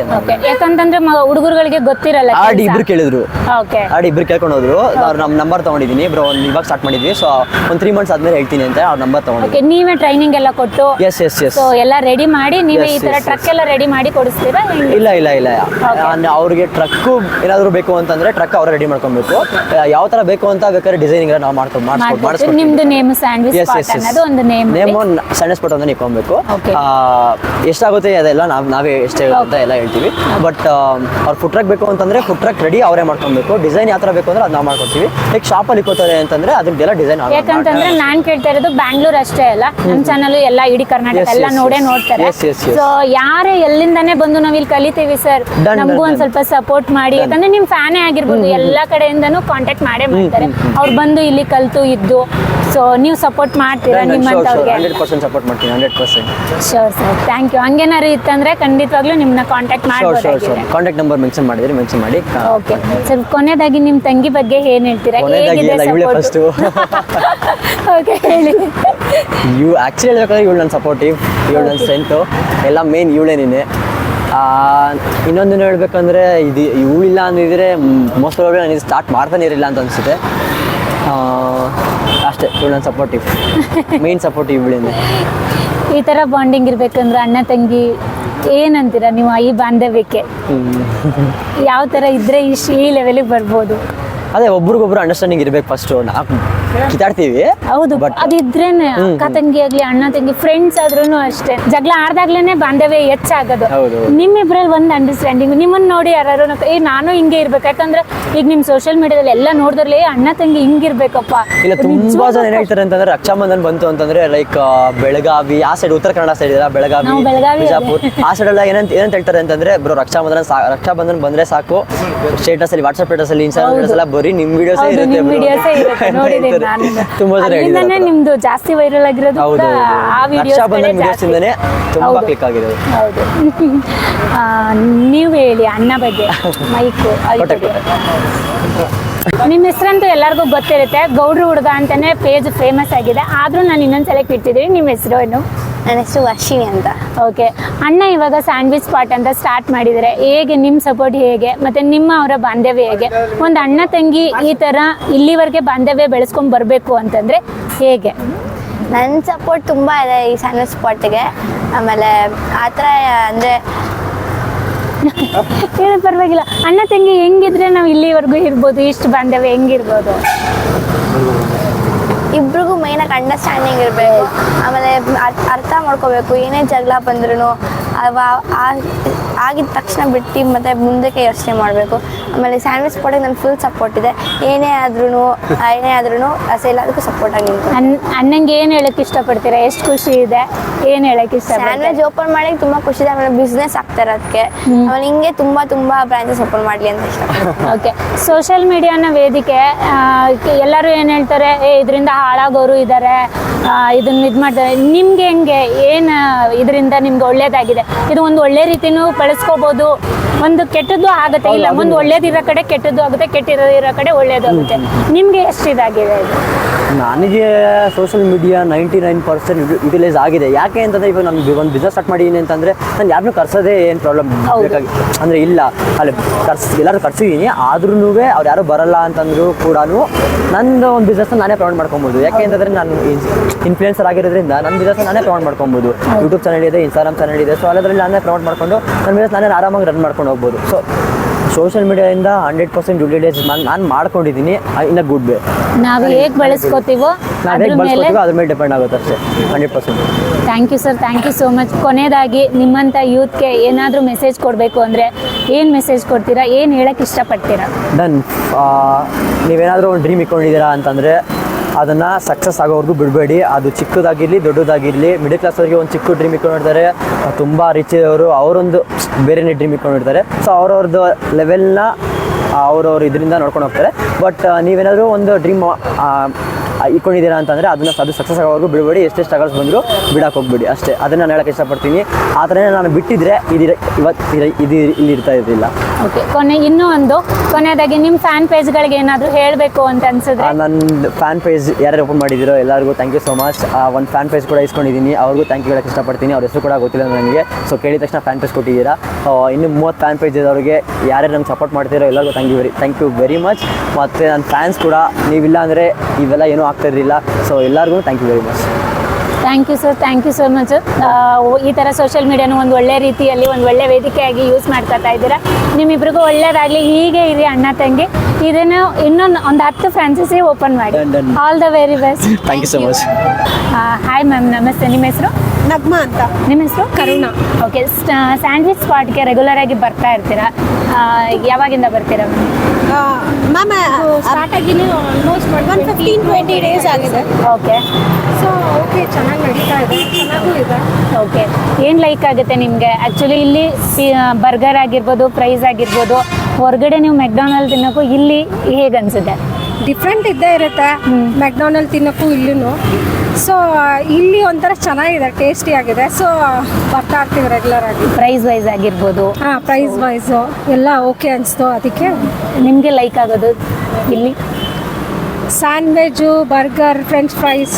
ಯಾಕಂತಂದ್ರೆ ಹುಡುಗರುಗಳಿಗೆ ಗೊತ್ತಿರಲ್ಲ ಆಡಿ ಇಬ್ರು ಕೇಳಿದ್ರು. ಓಕೆ ಆಡಿ ಇಬ್ರು ಕೇಳ್ಕೊಂಡು ಹೋದ್ರು. ಅವ್ರು ನಮ್ಮ ನಂಬರ್ ತಗೊಂಡಿದ್ದೀನಿ ಬ್ರೋ ಒಂದು ಇವಾಗ ಸ್ಟಾರ್ಟ್ ಮಾಡಿದ್ವಿ. ಸೊ ಒಂದು ತ್ರೀ ಮಂತ್ಸ್ ಆದ್ಮೇಲೆ ಹೇಳ್ತೀನಿ ಅಂತ ಅವ್ರ ನಂಬರ್ ಓಕೆ ನೀವೇ ಟ್ರೈನಿಂಗ್ ಎಲ್ಲ ಕೊಟ್ಟು ಎಸ್ ಎಸ್ ಎಸ್ ಸೊ ಎಲ್ಲ ರೆಡಿ ಮಾಡಿ ನೀವೇ ಈ ತರ yes, ಟ್ರಕ್ ಎಲ್ಲ ರೆಡಿ ಮಾಡಿ ಕೊಡಿಸ್ತೀರಾ ಹೆಂಗೆ? ಇಲ್ಲ ಇಲ್ಲ ಇಲ್ಲ. ನಾನು ಅವ್ರಿಗೆ ಟ್ರಕ್ಕು ಏನಾದರೂ ಬೇಕು ಅಂತಂದ್ರೆ ಟ್ರಕ್ ಅವ್ರ ರೆಡಿ ಮಾಡ್ಕೊಬೇಕು. ಯಾವ ತರ ಬೇಕು ಅಂತ ಬೇಕಾದ್ರೆ ಡಿಸೈನಿಂಗ್ ನಾವು ಮಾಡ್ಕೊಂಡು ಮಾಡ್ಕೊಡ್ತೀವಿ. ಮಾಡಿಸ್ಕೊಡ್ತೀವಿ. ನಿಮ್ದು ನೇಮ್ ಸ್ಯಾಂಡ್ವಿಚ್ ಎಸ್ ಎಸ್ ಅನ್ನೋದು ಒಂದು ನೇಮ್ ನೇಮ್ ಸಣ್ಣ ಸ್ಪಾಟ್ ಅಂತ ಇಟ್ಕೊಬೇಕು. Okay. ಎಷ್ಟಾಗುತ್ತೆ ಅದೆಲ್ಲ ನಾವು ನಾವೇ ಎಷ್ಟೇ ಅಂತ ಎಲ್ಲ ಹೇಳ್ತೀವಿ. ಬಟ್ ಅವ್ರು ಫುಡ್ ಟ್ರಕ್ ಬೇಕು ಅಂತಂದ್ರೆ ಫುಡ್ ಟ್ರಕ್ ರೆಡಿ ಅವರೇ ಮಾಡ್ಕೊಬೇಕು. ಡಿಸೈನ್ ಯಾವ ಥರ ಬೇಕು ಅಂದ್ರೆ ಅದು ನಾವು ಮಾಡ್ಕೊಡ್ತೀವಿ ಈಗ ಶಾಪಲ್ಲಿ ಇಕ್ಕೋತಾರೆ ಅಂತಂದ್ರೆ ಅದಕ್ಕೆಲ್ಲ ಡಿಸೈನ್ ಯಾಕಂತಂದ್ರೆ ನಾನ್ ಕೇಳ್ತಾ ಇರೋದು ಬ್ಯಾಂಗ್ಳೂರ್ ಅಷ್ಟೇ ಅಲ್ಲ ನಮ್ ಚಾನಲ್ ಎಲ್ಲ ಇಡೀ ಕರ್ನಾಟಕ ಎಲ್ಲ ನೋಡೇ. ನೋಡ್ತಾರೆ. ಸೊ ಯಾರೇ ಎಲ್ಲಿಂದಾನೇ ಬಂದು ನಾವ್ ಇಲ್ಲಿ ಕಲಿತೀವಿ ಸರ್ ನಮಗೂ ಒಂದ್ ಸ್ವಲ್ಪ ಸಪೋರ್ಟ್ ಮಾಡಿ ಯಾಕಂದ್ರೆ ನಿಮ್ ಫ್ಯಾನೇ ಆಗಿರ್ಬೋದು ಎಲ್ಲಾ ಕಡೆಯಿಂದನೂ ಕಾಂಟ್ಯಾಕ್ಟ್ ಮಾಡೇ ಮಾಡ್ತಾರೆ. ಅವ್ರು ಬಂದು ಇಲ್ಲಿ ಕಲ್ತು ಇದ್ದು. ಸೊ ನೀವು ಸಪೋರ್ಟ್ ಮಾಡ್ತೀರಾ ನಿಮ್ಮ ಹಂಡ್ರೆಡ್ ಪರ್ಸೆಂಟ್ ಸಪೋರ್ಟ್ ಮಾಡ್ತೀನಿ hundred percent sure sir thank you ಹಂಗೇನಾದ್ರು ಇತ್ತಂದ್ರೆ ಖಂಡಿತವಾಗ್ಲೂ ನಿಮ್ಮನ್ನ ಕಾಂಟ್ಯಾಕ್ಟ್ ಶೋರ್ ಶೋರ್ ಶೋರ್ ಮಾಡ್ಬೋದಾಗಿದೆ ಕಾಂಟ್ಯಾಕ್ಟ್ ನಂಬರ್ ಮೆನ್ಷನ್ ಮಾಡಿದ್ರೆ ಮೆನ್ಷನ್ ಮಾಡಿ. ಓಕೆ ಸರ್ ಕೊನೆಯದಾಗಿ ನಿಮ್ಮ ತಂಗಿ ಬಗ್ಗೆ ಏನು ಹೇಳ್ತೀರಾ? ಕೊನೆಯದಾಗಿ ಹೇಗಿದೆ ಸಪೋರ್ಟ್ ಓಕೆ ಹೇಳಿ. ಇವ್ ಆ್ಯಕ್ಚುಲಿ ಹೇಳ್ಬೇಕಾದ್ರೆ ಇವಳು ನನ್ನ ಸಪೋರ್ಟಿವ್ ಇವಳು ನನ್ನ ಸ್ಟ್ರೆಂತು ಎಲ್ಲ ಮೇನ್ ಇವಳೇ ನೀನೆ ಇನ್ನೊಂದಿನ ಹೇಳ್ಬೇಕಂದ್ರೆ ಇದು ಇವಳಿಲ್ಲ ಅಂದಿದ್ರೆ ಮೋಸ್ಟ್ ಪ್ರಾಬ್ಲಮ್ ನಾನು ಸ್ಟಾರ್ಟ್ ಮಾಡ್ತಾನೆ ಇರಲಿಲ್ಲ ಅಂತ ಅನಿಸುತ್ತೆ. ಅಷ್ಟೇ ಇವಳು ನನ್ನ ಸಪೋರ್ಟಿವ್ ಮೇನ್ ಸಪೋರ್ಟಿವ್ ಇವಳಿಂದ. ಈ ಥರ ಬಾಂಡಿಂಗ್ ಇರಬೇಕಂದ್ರೆ ಅಣ್ಣ ತಂಗಿ ಏನಂತೀರಾ ನೀವು ಈ ಬಾಂಧವ್ಯಕ್ಕೆ? ಯಾವ ಥರ ಇದ್ರೆ ಇಷ್ಟು ಈ ಲೆವೆಲಿಗೆ ಬರ್ಬೋದು? ಅದೇ ಒಬ್ರಿಗೊಬ್ರು ಅಂಡರ್ಸ್ಟ್ಯಾಂಡಿಂಗ್ ಇರ್ಬೇಕು ಫಸ್ಟ್ ನಾಲ್ಕು ಕಿತಾಡ್ತೀವಿ ಹೌದು But- ಅದಿದ್ರೇನೆ ಅಕ್ಕ ತಂಗಿ ಆಗ್ಲಿ ಅಣ್ಣ ತಂಗಿ ಫ್ರೆಂಡ್ಸ್ ಆದ್ರೂ ಅಷ್ಟೇ. ಜಗಳ ಆಡ್ದಾಗ್ಲೇನೆ ಬಾಂಧವ್ಯ ಹೆಚ್ಚಾಗೋದು. ಹೌದು. ನಿಮ್ಮಿಬ್ರಲ್ಲಿ ಒಂದು ಅಂಡರ್ಸ್ಟ್ಯಾಂಡಿಂಗ್ ನಿಮ್ಮನ್ನ ನೋಡಿ ಯಾರು ಏ ನಾನು ಹಿಂಗೆ ಇರ್ಬೇಕು. ಯಾಕಂದ್ರೆ ಈಗ ನಿಮ್ ಸೋಷಿಯಲ್ ಮೀಡಿಯಾದಲ್ಲಿ ಎಲ್ಲ ನೋಡಿದ್ರಲ್ಲ ಅಣ್ಣ ತಂಗಿ ಹಿಂಗಿರ್ಬೇಕಪ್ಪ. ಇಲ್ಲ ತುಂಬಾ ಜನ ಏನ್ ಹೇಳ್ತಾರೆ ಅಂತಂದ್ರೆ ರಕ್ಷಾಬಂಧನ್ ಬಂತು ಅಂತಂದ್ರೆ ಲೈಕ್ ಬೆಳಗಾವಿ ಆ ಸೈಡ್ ಉತ್ತರ ಕನ್ನಡ ಸೈಡ್ ಇದೆ ಬೆಳಗಾವಿ ನಾವು ಬೆಳಗಾವಿ ಬಿಜಾಪುರ್. ಆ ಸೈಡ್ ಎಲ್ಲ ಏನಂತ ಏನಂತ ಹೇಳ್ತಾರೆ ಅಂತಂದ್ರೆ ಬ್ರೋ ರಕ್ಷಾಬಂಧನ ಸಾ- ರಕ್ಷಾಬಂಧನ್ ಬಂದ್ರೆ ಸಾಕು. ಸ್ಟೇಟಸ್ ಅಲ್ಲಿ ವಾಟ್ಸ್ಆಪ್ ಸ್ಟೇಟಸ್ ಅಲ್ಲಿ ಇನ್ಸ್ಟಾಗ್ರಾಮ್ ಸ್ಟೇಟಸ್ ಎಲ್ಲ ಬರೀ ನಿಮ್ ವಿಡಿಯೋಸ್ ನಿಮ್ ವಿಡಿಯೋಸೇ ಇರುತ್ತೆ. ನೋಡಿದ್ದೀನಿ ನಾನು. ತುಂಬಾ ಜನ ಅಲ್ಲಿಂದಾನೇ ನಿಮ್ದು ಜಾಸ್ತಿ ವೈರಲ್ ಆಗಿರೋದು ಹೌದು ಕೂಡ ಆ ವಿಡಿಯೋಸ್ ರಕ್ಷಾಬಂಧನ್ ವಿಡಿಯೋಸ್ ಇಂದಾನೆ ತುಂಬಾ ಕ್ಲಿಕ್ ಆಗಿರೋದು ಹೌದು. ಆ, ನೀವು ಹೇಳಿ ಅಣ್ಣ ಬಗ್ಗೆ. ಮೈಕು ಕೊಟ್ಟೆ, ನಿಮ್ಮ ಹೆಸರಂತೂ ಎಲ್ಲರಿಗೂ ಗೊತ್ತಿರುತ್ತೆ. ಗೌಡ್ರು ಹುಡುಗ ಅಂತಾನೆ ಪೇಜ್ ಫೇಮಸ್ ಆಗಿದೆ. ಆದ್ರೂ ನಾನು ಇನ್ನೊಂದ್ಸಲ ಇಟ್ಟಿದ್ದೀನಿ ನಿಮ್ಮ ಹೆಸರು ಏನು? ನನ್ನ ಹೆಸರು ವರ್ಷಿಣಿ ಅಂತ. ಓಕೆ ಅಣ್ಣ ಇವಾಗ ಸ್ಯಾಂಡ್ವಿಚ್ ಪಾಟ್ ಅಂತ ಸ್ಟಾರ್ಟ್ ಮಾಡಿದರೆ. ಹೇಗೆ ನಿಮ್ಮ ಸಪೋರ್ಟ್ ಹೇಗೆ ಮತ್ತೆ ನಿಮ್ಮ ಅವರ ಬಾಂಧವ್ಯ ಹೇಗೆ? ಒಂದು ಅಣ್ಣ ತಂಗಿ ಈ ಥರ ಇಲ್ಲಿವರೆಗೆ ಬಾಂಧವ್ಯ ಬೆಳೆಸ್ಕೊಂಡು ಬರಬೇಕು ಅಂತಂದರೆ ಹೇಗೆ? ನನ್ನ ಸಪೋರ್ಟ್ ತುಂಬ ಇದೆ ಈ ಸ್ಯಾಂಡ್ವಿಚ್ ಸ್ಪಾಟ್ಗೆ ಆಮೇಲೆ ಆ ಥರ ಅಂದರೆ ಏನು ಪರವಾಗಿಲ್ಲ. ಅಣ್ಣ ತಂಗಿ ಹೆಂಗಿದ್ರೆ ನಾವು ಇಲ್ಲಿವರೆಗೂ ಇರ್ಬೋದು ಇಷ್ಟು ಬಾಂಧವ್ಯ ಹೆಂಗಿರ್ಬೋದು? ಇಬ್ರಿಗೂ ಮೈನಾಗಿ ಅಂಡರ್ಸ್ಟ್ಯಾಂಡಿಂಗ್ ಇರಬೇಕು. ಆಮೇಲೆ ಅರ್- ಅರ್ಥ ಮಾಡ್ಕೋಬೇಕು. ಏನೇ ಜಗಳ ಬಂದ್ರೂ ಆಗಿದ ತಕ್ಷಣ ಬಿಟ್ಟು ಮತ್ತೆ ಮುಂದಕ್ಕೆ ಯೋಚನೆ ಮಾಡಬೇಕು. ಆಮೇಲೆ ಸ್ಯಾಂಡ್ವಿಚ್ ಸ್ಪಾಟಿಗೆ ನನ್ನ ಫುಲ್ ಸಪೋರ್ಟ್ ಇದೆ. ಏನೇ ಆದ್ರೂ ಏನೇ ಆದ್ರೂ ಎಲ್ಲದಕ್ಕೂ ಸಪೋರ್ಟ್ ಆಗಿ ಅಣ್ಣಂಗೆ ಏನು ಹೇಳಕ್ಕೆ ಇಷ್ಟಪಡ್ತೀರಾ? ಎಷ್ಟು ಖುಷಿ ಇದೆ? ಏನು ಹೇಳಕ್ ಇಷ್ಟ ಸ್ಯಾಂಡ್ವಿಚ್ ಓಪನ್ ಮಾಡಿ ತುಂಬ ಖುಷಿ ಇದೆ. ಆಮೇಲೆ ಬಿಸ್ನೆಸ್ ಆಗ್ತಾ ಇರೋದಕ್ಕೆ ಆಮೇಲೆ ಹಿಂಗೆ ತುಂಬ ತುಂಬ ಬ್ರಾಂಚಸ್ ಓಪನ್ ಮಾಡಲಿ ಅಂತ ಇಷ್ಟಪಡ್ತೀನಿ. ಓಕೆ ಸೋಷಿಯಲ್ ಮೀಡಿಯಾನ ವೇದಿಕೆ ಎಲ್ಲರೂ ಏನು ಹೇಳ್ತಾರೆ? ಏ ಇದರಿಂದ ಹಾಳಾಗೋರು ಇದ್ದಾರೆ ಇದನ್ನ ಇದು ಮಾಡ್ತಾರೆ. ನಿಮ್ಗೆ ಹೆಂಗೆ? ಏನು ಇದರಿಂದ ನಿಮ್ಗೆ ಒಳ್ಳೇದಾಗಿದೆ? ಇದು ಒಂದು ಒಳ್ಳೆ ರೀತಿನೂ ಬಳಸ್ಕೋಬೋದು. ಒಂದು ಕೆಟ್ಟದ್ದು ಆಗುತ್ತೆ. ಇಲ್ಲ ಒಂದು ಒಳ್ಳೇದಿರೋ ಕಡೆ ಕೆಟ್ಟದ್ದು ಆಗುತ್ತೆ ಕೆಟ್ಟಿರೋ ಕಡೆ ಒಳ್ಳೇದು ಆಗುತ್ತೆ. ನಿಮ್ಗೆ ಎಷ್ಟು ಇದಾಗಿದೆ ನನಗೆ social media ninety nine percent utilise ಆಗಿದೆ. ಯಾಕೆ ಅಂತಂದ್ರೆ ಇವಾಗ ನಾನು ಒಂದು ಬಿಸ್ನೆಸ್ ಸ್ಟಾರ್ಟ್ ಮಾಡಿದ್ದೀನಿ ಅಂತಂದ್ರೆ ನಾನು ಯಾರನ್ನೂ ಕರ್ಸೋದೇ ಏನು ಪ್ರಾಬ್ಲಮ್ ಅಂದರೆ ಇಲ್ಲ. ಅಲ್ಲಿ ಕರ್ಸ್ ಎಲ್ಲರೂ ಕರ್ಸಿದ್ದೀನಿ ಆದ್ರೂ ಅವ್ರು ಯಾರು ಬರಲ್ಲ ಅಂತಂದ್ರು ಕೂಡ ನಂದು ಒಂದು ಬಿಸ್ನೆಸ್ ನಾನೇ ಪ್ರಮೋಟ್ ಮಾಡ್ಕೊಬೋದು. ಯಾಕೆ ಅಂತಂದ್ರೆ ನಾನು ಇನ್ಫ್ಲೂಯೆನ್ಸರ್ ಆಗಿರೋದ್ರಿಂದ ನನ್ನ ಬಿಸ್ನೆಸ್ ನಾನೇ ಪ್ರಮೋಟ್ ಮಾಡ್ಕೊಬೋದು. ಯೂಟ್ಯೂಬ್ ಚಾನಲ್ ಇದೆ ಇನ್ಸ್ಟಾಗ್ರಾಮ್ ಚಾನಲ್ ಇದೆ. ಸೊ ಅದರಲ್ಲಿ ನಾನೇ ಪ್ರಮೋಟ್ ಮಾಡ್ಕೊಂಡು ನನ್ನ ಬಿಸ್ನೆಸ್ ನಾನೇ ಆರಾಮಾಗಿ ರನ್ ಮಾಡ್ಕೊಂಡು ಹೋಗ್ಬೋದು. ಸೊ ಸೋಷಿಯಲ್ ಮೀಡಿಯಾದಿಂದ ಹಂಡ್ರೆಡ್ ಪರ್ಸೆಂಟ್ ಯುಟಿಲೈಸ್ ನಾನು ನಾನು ಮಾಡ್ಕೊಂಡಿದ್ದೀನಿ. ಇನ್ನ ಗುಡ್ ವೇ ನಾವು ಹೇಗೆ ಬಳಸ್ಕೋತೀವೋ ನಾವು ಅದ್ರ ಹೇಗೆ ಮೇಲೆ ಅದ್ರ ಮೇಲೆ ಡಿಪೆಂಡ್ ಆಗುತ್ತೆ ಅಷ್ಟೇ hundred percent thank you sir thank you so much ಕೊನೆಯದಾಗಿ ನಿಮ್ಮಂಥ ಯೂತ್ಗೆ ಏನಾದರೂ ಮೆಸೇಜ್ ಕೊಡಬೇಕು ಅಂದರೆ ಏನು ಮೆಸೇಜ್ ಕೊಡ್ತೀರಾ? ಏನು ಹೇಳಕ್ಕೆ ಇಷ್ಟಪಡ್ತೀರಾ? ಡನ್ ನೀವೇನಾದರೂ ಒಂದು ಡ್ರೀಮ್ ಇಟ್ಕೊಂಡಿದ್ದೀರಾ ಅಂತಂದರೆ ಅದನ್ನು ಸಕ್ಸಸ್ ಆಗೋವರೆಗೂ ಬಿಡಬೇಡಿ. ಅದು ಚಿಕ್ಕದಾಗಿರಲಿ, ದೊಡ್ಡದಾಗಿರಲಿ ಮಿಡಲ್ ಕ್ಲಾಸ್ ಅವರಿಗೆ ಒಂದು ಚಿಕ್ಕ ಡ್ರೀಮ್ ಇಟ್ಕೊಂಡಿರ್ತಾರೆ ತುಂಬ ರಿಚ್ ಇರೋರು ಅವರೊಂದು ಬೇರೆನೇ ಡ್ರೀಮ್ ಇಟ್ಕೊಂಡಿರ್ತಾರೆ ಸೊ ಅವ್ರವ್ರದ್ದು ಲೆವೆಲ್ನ ಅವ್ರವ್ರ ಇದರಿಂದ ನೋಡ್ಕೊಂಡು ಹೋಗ್ತಾರೆ. ಬಟ್ ನೀವೇನಾದರೂ ಒಂದು ಡ್ರೀಮ್ ಇಟ್ಕೊಂಡಿದ್ದೀರಾ ಅಂತಂದರೆ ಅದನ್ನು ಅದು ಸಕ್ಸಸ್ ಆಗೋವರೆಗೂ ಬಿಡಬೇಡಿ. ಎಷ್ಟೇ ಸ್ಟ್ರಗಲ್ಸ್ ಬಂದರೂ ಬಿಡಕ್ಕೆ ಹೋಗ್ಬೇಡಿ. ಅಷ್ಟೇ. ಅದನ್ನು ನಾನು ಹೇಳಕ್ಕೆ ಇಷ್ಟಪಡ್ತೀನಿ. ಆ ಥರನೇ ನಾನು ಬಿಟ್ಟಿದ್ರೆ ಇದು ಇವತ್ತು ಇದು ಇಲ್ಲಿ ಇರ್ತಾ ಇರಲಿಲ್ಲ. ಓಕೆ, ಕೊನೆ ಇನ್ನೂ ಒಂದು. ಕೊನೆಯದಾಗಿ ನಿಮ್ಮ ಫ್ಯಾನ್ ಪೇಜ್ಗಳಿಗೆ ಏನಾದರೂ ಹೇಳಬೇಕು ಅಂತ ಅನ್ಸಿದ್ರೆ? ನನ್ನ ಫ್ಯಾನ್ ಪೇಜ್ ಯಾರು ಓಪನ್ ಮಾಡಿದ್ದೀರೋ ಎಲ್ಲರಿಗೂ ಥ್ಯಾಂಕ್ ಯು ಸೊ ಮಚ್ ಒಂದು ಫ್ಯಾನ್ ಪೇಜ್ ಕೂಡ ಇಸ್ಕೊಂಡಿದ್ದೀನಿ. ಅವ್ರಿಗೂ ಥ್ಯಾಂಕ್ ಯು ಹೇಳಕ್ಕೆ ಇಷ್ಟಪಡ್ತೀನಿ. ಅವ್ರ ಹೆಸರು ಕೂಡ ಗೊತ್ತಿಲ್ಲ ನನಗೆ ಸೊ ಕೇಳಿದ ತಕ್ಷಣ ಫ್ಯಾನ್ ಪೇಜ್ ಕೊಟ್ಟಿದ್ದೀರಾ. ಇನ್ನು ಮೂವತ್ತು ಫ್ಯಾನ್ ಪೇಜ್ ಇರೋರಿಗೆ ಯಾರ್ಯಾರು ನಮ್ಗೆ ಸಪೋರ್ಟ್ ಮಾಡ್ತೀರೋ ಎಲ್ಲರಿಗೂ thank you very thank you very much ಮತ್ತು ನನ್ನ ಫ್ಯಾನ್ಸ್ ಕೂಡ, ನೀವಿಲ್ಲ ಅಂದರೆ ಇವೆಲ್ಲ ಏನೂ ಆಗ್ತಾ ಇರಲಿಲ್ಲ. ಸೊ ಎಲ್ಲರಿಗೂ thank you very much thank you sir thank you so much ಈ ಥರ ಸೋಷಿಯಲ್ ಮೀಡಿಯಾನ ಒಂದು ಒಳ್ಳೆ ರೀತಿಯಲ್ಲಿ ಒಂದು ಒಳ್ಳೆ ವೇದಿಕೆಯಾಗಿ ಯೂಸ್ ಮಾಡ್ಕೊತಾ ಇದ್ದೀರಾ. ನಿಮ್ಮಿಬ್ರಿಗೂ ಒಳ್ಳೇದಾಗಲಿ. ಹೀಗೆ ಇರಿ ಅಣ್ಣ ತಂಗಿ. ಇದನ್ನು ಇನ್ನೊಂದು ಒಂದು ಹತ್ತು ಫ್ರಾಂಚೈಸಿ ಓಪನ್ ಮಾಡಿ. All the very best thank you so much hi ma'am ನಮಸ್ತೆ. ನಿಮ್ಮ ಹೆಸರು? ನಗ್ಮ ಅಂತ. ನಿಮ್ಮ ಹೆಸರು? ಕರುಣಾ. ಓಕೆ ಸ್ಯಾಂಡ್ವಿಚ್ ಸ್ಪಾಟ್ಗೆ ರೆಗ್ಯುಲರ್ ಆಗಿ ಬರ್ತಾ ಇರ್ತೀರಾ? ಆ, ಯಾವಾಗಿಂದ ಬರ್ತೀರಾ? ಮ್ಯಾಮ್ ಸ್ಟಾರ್ಟ್ ಆಗಿ ಆಲ್ಮೋಸ್ಟ್ ಒಂದು ಫಿಫ್ಟೀನ್ ಟ್ವೆಂಟಿ ಡೇಸ್ ಆಗಿದೆ. ಓಕೆ ಸೊ ಓಕೆ ಚೆನ್ನಾಗಿ ನಡೀತಾ ಇದೆ. ಚೆನ್ನಾಗೂ ಇದೆ. ಓಕೆ ಏನು ಲೈಕ್ ಆಗುತ್ತೆ ನಿಮಗೆ? ಆ್ಯಕ್ಚುಲಿ ಇಲ್ಲಿ ಬರ್ಗರ್ ಆಗಿರ್ಬೋದು ಪ್ರೈಸ್ ಆಗಿರ್ಬೋದು ಹೊರಗಡೆ ನೀವು ಮೆಕ್ಡೊನಾಲ್ಡ್ ತಿನ್ನೋಕ್ಕೂ ಇಲ್ಲಿ ಹೇಗೆ ಅನ್ಸುತ್ತೆ ಡಿಫ್ರೆಂಟ್ ಇದ್ದೇ ಇರುತ್ತೆ. ಮೆಕ್ಡೊನಲ್ಡ್ ತಿನ್ನೋಕ್ಕೂ ಇಲ್ಲೂ ಸೊ ಇಲ್ಲಿ ಒಂಥರ ಚೆನ್ನಾಗಿದೆ ಟೇಸ್ಟಿ ಆಗಿದೆ. ಸೊ ಬರ್ತಾ ಇರ್ತೀವಿ ರೆಗ್ಯುಲರ್ ಆಗಿ. ಪ್ರೈಸ್ ವೈಸ್ ಆಗಿರ್ಬೋದು. ಹಾಂ ಪ್ರೈಸ್ ವೈಸ್ ಎಲ್ಲ ಓಕೆ ಅನಿಸ್ತು ಅದಕ್ಕೆ. ನಿಮಗೆ ಲೈಕ್ ಆಗೋದು ಇಲ್ಲಿ? ಸ್ಯಾಂಡ್ವಿಚ್ ಬರ್ಗರ್ ಫ್ರೆಂಚ್ ಫ್ರೈಸ್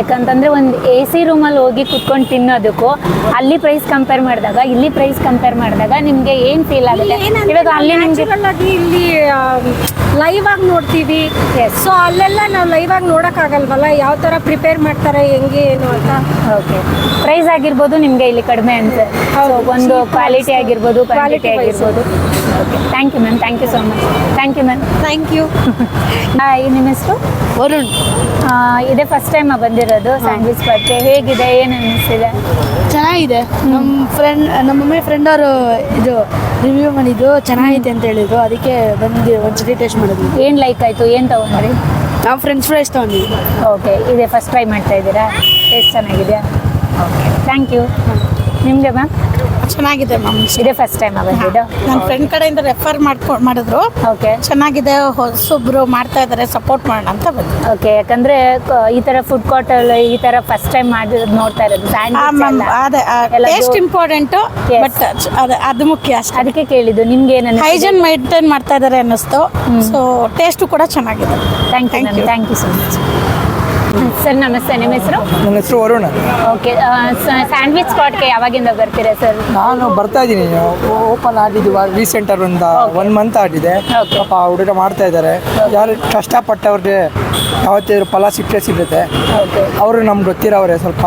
ಯಾಕಂತಂದ್ರೆ ಒಂದು ಎ ಸಿ ರೂಮಲ್ಲಿ ಹೋಗಿ ಕುತ್ಕೊಂಡು ತಿನ್ನೋದಕ್ಕೂ ಅಲ್ಲಿ ಪ್ರೈಸ್ ಕಂಪೇರ್ ಮಾಡಿದಾಗ ಇಲ್ಲಿ ಪ್ರೈಸ್ ಕಂಪೇರ್ ಮಾಡಿದಾಗ ನಿಮಗೆ ಏನು ಫೀಲ್ ಆಗುತ್ತೆ? ಇವಾಗ ಅಲ್ಲಿ ನಿಮಗೆ ಇಲ್ಲಿ ಲೈವ್ ಆಗಿ ನೋಡ್ತೀವಿ. ಸೊ ಅಲ್ಲೆಲ್ಲ ನಾವು ಲೈವ್ ಆಗಿ ನೋಡೋಕ್ಕಾಗಲ್ವಲ್ಲ? ಯಾವ ಥರ ಪ್ರಿಪೇರ್ ಮಾಡ್ತಾರೆ ಹೆಂಗೆ ಏನು ಅಂತ? ಓಕೆ ಪ್ರೈಸ್ ಆಗಿರ್ಬೋದು ನಿಮಗೆ ಇಲ್ಲಿ ಕಡಿಮೆ ಅಂತ ಒಂದು ಕ್ವಾಲಿಟಿ ಆಗಿರ್ಬೋದು ಕ್ವಾಲಿಟಿ ಆಗಿರ್ಬೋದು. Thank you ma'am thank you so much thank you ma'am thank you hi ನಿಮ್ಮ ಹೆಸರು? ವರುಣ್. ಇದೇ ಫಸ್ಟ್ ಟೈಮ್ ಬಂದಿರೋದು ಸ್ಯಾಂಡ್ವಿಚ್ ಬಗ್ಗೆ ಹೇಗಿದೆ ಏನು ಅನ್ನಿಸ್ತಿದೆ ಚೆನ್ನಾಗಿದೆ. ನಮ್ಮ ಫ್ರೆಂಡ್ ನಮ್ಮ ಮಮ್ಮಿ ಫ್ರೆಂಡ್ ಅವರು ಇದು ರಿವ್ಯೂ ಮಾಡಿದ್ದು ಚೆನ್ನಾಗಿದೆ ಅಂತ ಹೇಳಿದ್ರು. ಅದಕ್ಕೆ ಬಂದು ಒಂದ್ಸತಿ ಟೇಸ್ಟ್ ಮಾಡಿದ್ವಿ. ಏನು ಲೈಕ್ ಆಯಿತು? ಏನು ತೊಗೊಂಡ್ರಿ? ನಾವು ಫ್ರೆಂಡ್ಸ್ ಫ್ರೈಸ್ ತೊಗೊಂಡಿದ್ವಿ. ಓಕೆ ಇದೇ ಫಸ್ಟ್ ಟ್ರೈ ಮಾಡ್ತಾ ಇದ್ದೀರಾ? ಟೇಸ್ಟ್ ಚೆನ್ನಾಗಿದೆಯಾ? ಓಕೆ ಥ್ಯಾಂಕ್ ಯು ನಿಮಗೆ ಮ್ಯಾಮ್ ಚೆನ್ನಾಗಿದೆ ಮ್ಯಾಮ್. ಇದೇ ಫಸ್ಟ್ ಟೈಮ್ ಬಂದಿದ್ದು ನನ್ನ ಫ್ರೆಂಡ್ ಕಡೆಯಿಂದ ರೆಫರ್ ಮಾಡ್ಕೊಂಡು ಮಾಡಿದ್ರು. ಓಕೆ ಚೆನ್ನಾಗಿದೆ ಹೊಸೊಬ್ರು ಮಾಡ್ತಾ ಇದ್ದಾರೆ ಸಪೋರ್ಟ್ ಮಾಡೋಣ ಅಂತ ಬಂದು. ಓಕೆ ಯಾಕಂದ್ರೆ ಕ- ಈ ತರ ಫುಡ್ ಕೋರ್ಟ್ ಅಲ್ಲಿ ಈ ತರ ಫಸ್ಟ್ ಟೈಮ್ ಮಾಡಿ ನೋಡ್ತಾ ಇರೋದು ಸ್ಯಾಂಡ್ವಿಚ್ ಅಲ್ಲ. ಅದೇ ಎಲ್ಲ taste important important Yes. But ಅದು ಅದು ಮುಖ್ಯ ಅಷ್ಟೇ. ಅದಕ್ಕೆ ಕೇಳಿದ್ದು ನಿಮ್ಗೆ ಏನನ್ನ ಹೈಜನ್ ಮೈಂಟೈನ್ ಮಾಡ್ತಾ ಇದ್ದಾರೆ ಅನ್ನಿಸ್ತು. ಸೊ ಟೇಸ್ಟು ಕೂಡ ಚೆನ್ನಾಗಿದೆ. Thank you Thank you. Thank you so much sir ನಮಸ್ತೆ. ನಿಮ್ಮ ಹೆಸರು? ನನ್ನ ಹೆಸರು ವರುಣ. ಓಕೆ ಸ್ಯಾಂಡ್ವಿಚ್ ಸ್ಪಾಟ್ಗೆ ಯಾವಾಗಿಂದ ಬರ್ತೀರಾ ಸರ್? ನಾನು ಬರ್ತಾ ಇದ್ದೀನಿ. ಓಪನ್ ಆಗಿದ್ದು ರೀಸೆಂಟ್ ಒಂದು ಒನ್ ಮಂತ್ ಆಗಿದೆ. ಪಾಪ ಹುಡುಗ ಮಾಡ್ತಾ ಇದ್ದಾರೆ. ಯಾರು ಕಷ್ಟಪಟ್ಟವ್ರಿಗೆ ಯಾವತ್ತಿದ್ರು ಫಲ ಸಿಕ್ಕೇ ಸಿಗುತ್ತೆ. ಅವರು ನಮ್ಗೆ ಗೊತ್ತಿರೋವ್ರೆ ಸ್ವಲ್ಪ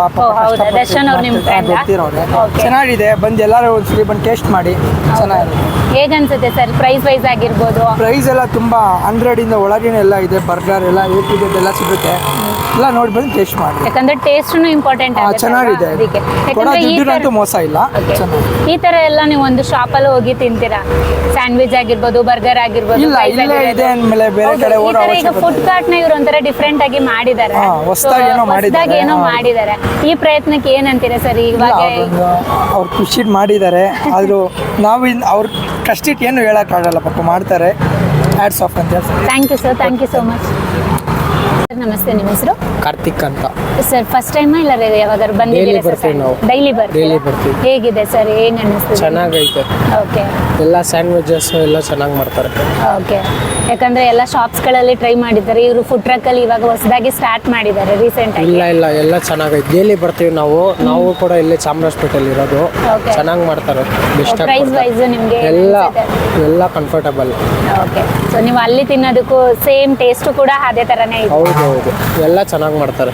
ಗೊತ್ತಿರೋರೆ ಚೆನ್ನಾಗಿದೆ. ಬಂದು ಎಲ್ಲರೂ ಒಂದ್ಸಲಿ ಬಂದು ಟೇಸ್ಟ್ ಮಾಡಿ. ಚೆನ್ನಾಗಿದೆ ಹೇಗನ್ಸುತ್ತೆ ಸರ್? ಪ್ರೈಸ್ ವೈಸ್ ಆಗಿರ್ಬೋದು. ಪ್ರೈಸ್ ಎಲ್ಲ ತುಂಬ ಹಂಡ್ರೆಡಿಂದ ಒಳಗಿನ ಎಲ್ಲ ಇದೆ. ಬರ್ಗರ್ ಎಲ್ಲ ಎ ಟು ಎಲ್ಲ ಸಿಗುತ್ತೆ. ಎಲ್ಲ ನೋಡಿ ಬಂದು ಟೇಸ್ಟ್ ಮಾಡಿ. ಯಾಕಂದ್ರೆ ಟೇಸ್ಟ್ನು ಇಂಪಾರ್ಟೆಂಟ್ ಚೆನ್ನಾಗಿದೆ. ಅದಕ್ಕೆ. ಕೊಡೋ ಯಾಕಂದ್ರೆ ಈ ದುಡ್ಡಿನಂತೂ ಮೋಸ ಇಲ್ಲ. Okay. ಈ ತರ ಎಲ್ಲ ನೀವು ಒಂದು ಶಾಪಲ್ಲಿ ಹೋಗಿ ತಿಂತೀರಾ? ಸ್ಯಾಂಡ್ವಿಚ್ ಆಗಿರ್ಬೋದು ಬರ್ಗರ್ ಆಗಿರ್ಬೋದು ಇಲ್ಲ, fries ಇಲ್ಲೇ ಆಗಿರ್ಬೋದು. ಇದೆ ಅಂದ್ಮೇಲೆ ಬೇರೆ ಹೌದು, ಕಡೆ ಈ ಓಡೋ ತರ ಈಗ ಅವಶ್ಯಕತೆ ಫುಡ್ ಕಾರ್ಟ್ನ ಇವರು ಒಂಥರ ಡಿಫ್ರೆಂಟ್ ಆಗಿ ಮಾಡಿದ್ದಾರೆ. ಹಾ, ಹೊಸ್ದಾಗಿ ಏನೋ ಮಾಡಿದ್ದಾರೆ, ಏನೋ. ಮಾಡಿದ್ದಾರೆ. ಈ ಪ್ರಯತ್ನಕ್ಕೆ ಏನಂತೀರಾ ಸರ್? ಇವಾಗ ಅವ್ರೊಂದು ಅವ್ರು ಖುಷಿ ಮಾಡಿದ್ದಾರೆ. ಆದರೂ ನಾವು ಇನ್ ಅವ್ರ ಕಷ್ಟಕ್ಕೆ ಏನು ಹೇಳೋಕ್ಕಾಗಲ್ಲ ಪಾಪ ಮಾಡ್ತಾರೆ. ಆ್ಯಡ್ಸ್ ಆಫ್ ಅಂತ ಹೇಳ್ತಾರೆ. Thank you sir thank you so much ನಮಸ್ತೆ ನಿಮ್ಮ ಹೆಸರು? ಕಾರ್ತಿಕ್ ಅಂತ. ಸರ್ ಫಸ್ಟ್ ಟೈಮ್ ಇಲ್ಲ ಯಾವಾಗಾದ್ರು Daily ಬಂದಿದ್ದೀರಾ ಬರ್ತೀವಿ ನಾವು. ಡೈಲಿ ಬರ್ತೀವಿ Daily ಬರ್ತೀವಿ. ಹೇಗಿದೆ ಸರ್ ಏನು ಅನ್ನಿಸ್ತದೆ? ಚೆನ್ನಾಗೈತೆ. ಓಕೆ ಎಲ್ಲ ಸ್ಯಾಂಡ್ವಿಚಸ್ ಎಲ್ಲ ಚೆನ್ನಾಗಿ ಮಾಡ್ತಾರೆ. ಓಕೆ ಯಾಕಂದ್ರೆ ಎಲ್ಲ ಶಾಪ್ಸ್ಗಳಲ್ಲಿ ಟ್ರೈ ಮಾಡಿದ್ದಾರೆ. ಇವರು ಫುಡ್ ಟ್ರಕ್ಕಲ್ಲಿ ಇವಾಗ ಹೊಸದಾಗಿ ಸ್ಟಾರ್ಟ್ ಮಾಡಿದ್ದಾರೆ ರೀಸೆಂಟ್ ಆಗಿ. ಇಲ್ಲ ಇಲ್ಲ ಎಲ್ಲ ಚೆನ್ನಾಗೈತೆ. ಡೈಲಿ ಬರ್ತೀವಿ ನಾವು. ನಾವು ಕೂಡ ಇಲ್ಲಿ ಚಾಮರಾಜಪೇಟೆಯಲ್ಲಿ ಇರೋದು. Okay. ಚೆನ್ನಾಗಿ ಮಾಡ್ತಾರೆ. ಬೆಸ್ಟ್ ಪ್ರೈಸ್ ವೈಸ್ ನಿಮಗೆ ಎಲ್ಲ ಎಲ್ಲ ಕಂಫರ್ಟಬಲ್ ಓಕೆ ಸೊ ನೀವು ಅಲ್ಲಿ ತಿನ್ನೋದಕ್ಕೂ ಸೇಮ್ ಟೇಸ್ಟ್ ಕೂಡ ಅದೇ ತರನೇ ಇದೆ. ಹೌದು ಹೌದು. ಎಲ್ಲ ಚೆನ್ನಾಗಿ ಮಾಡ್ತಾರೆ.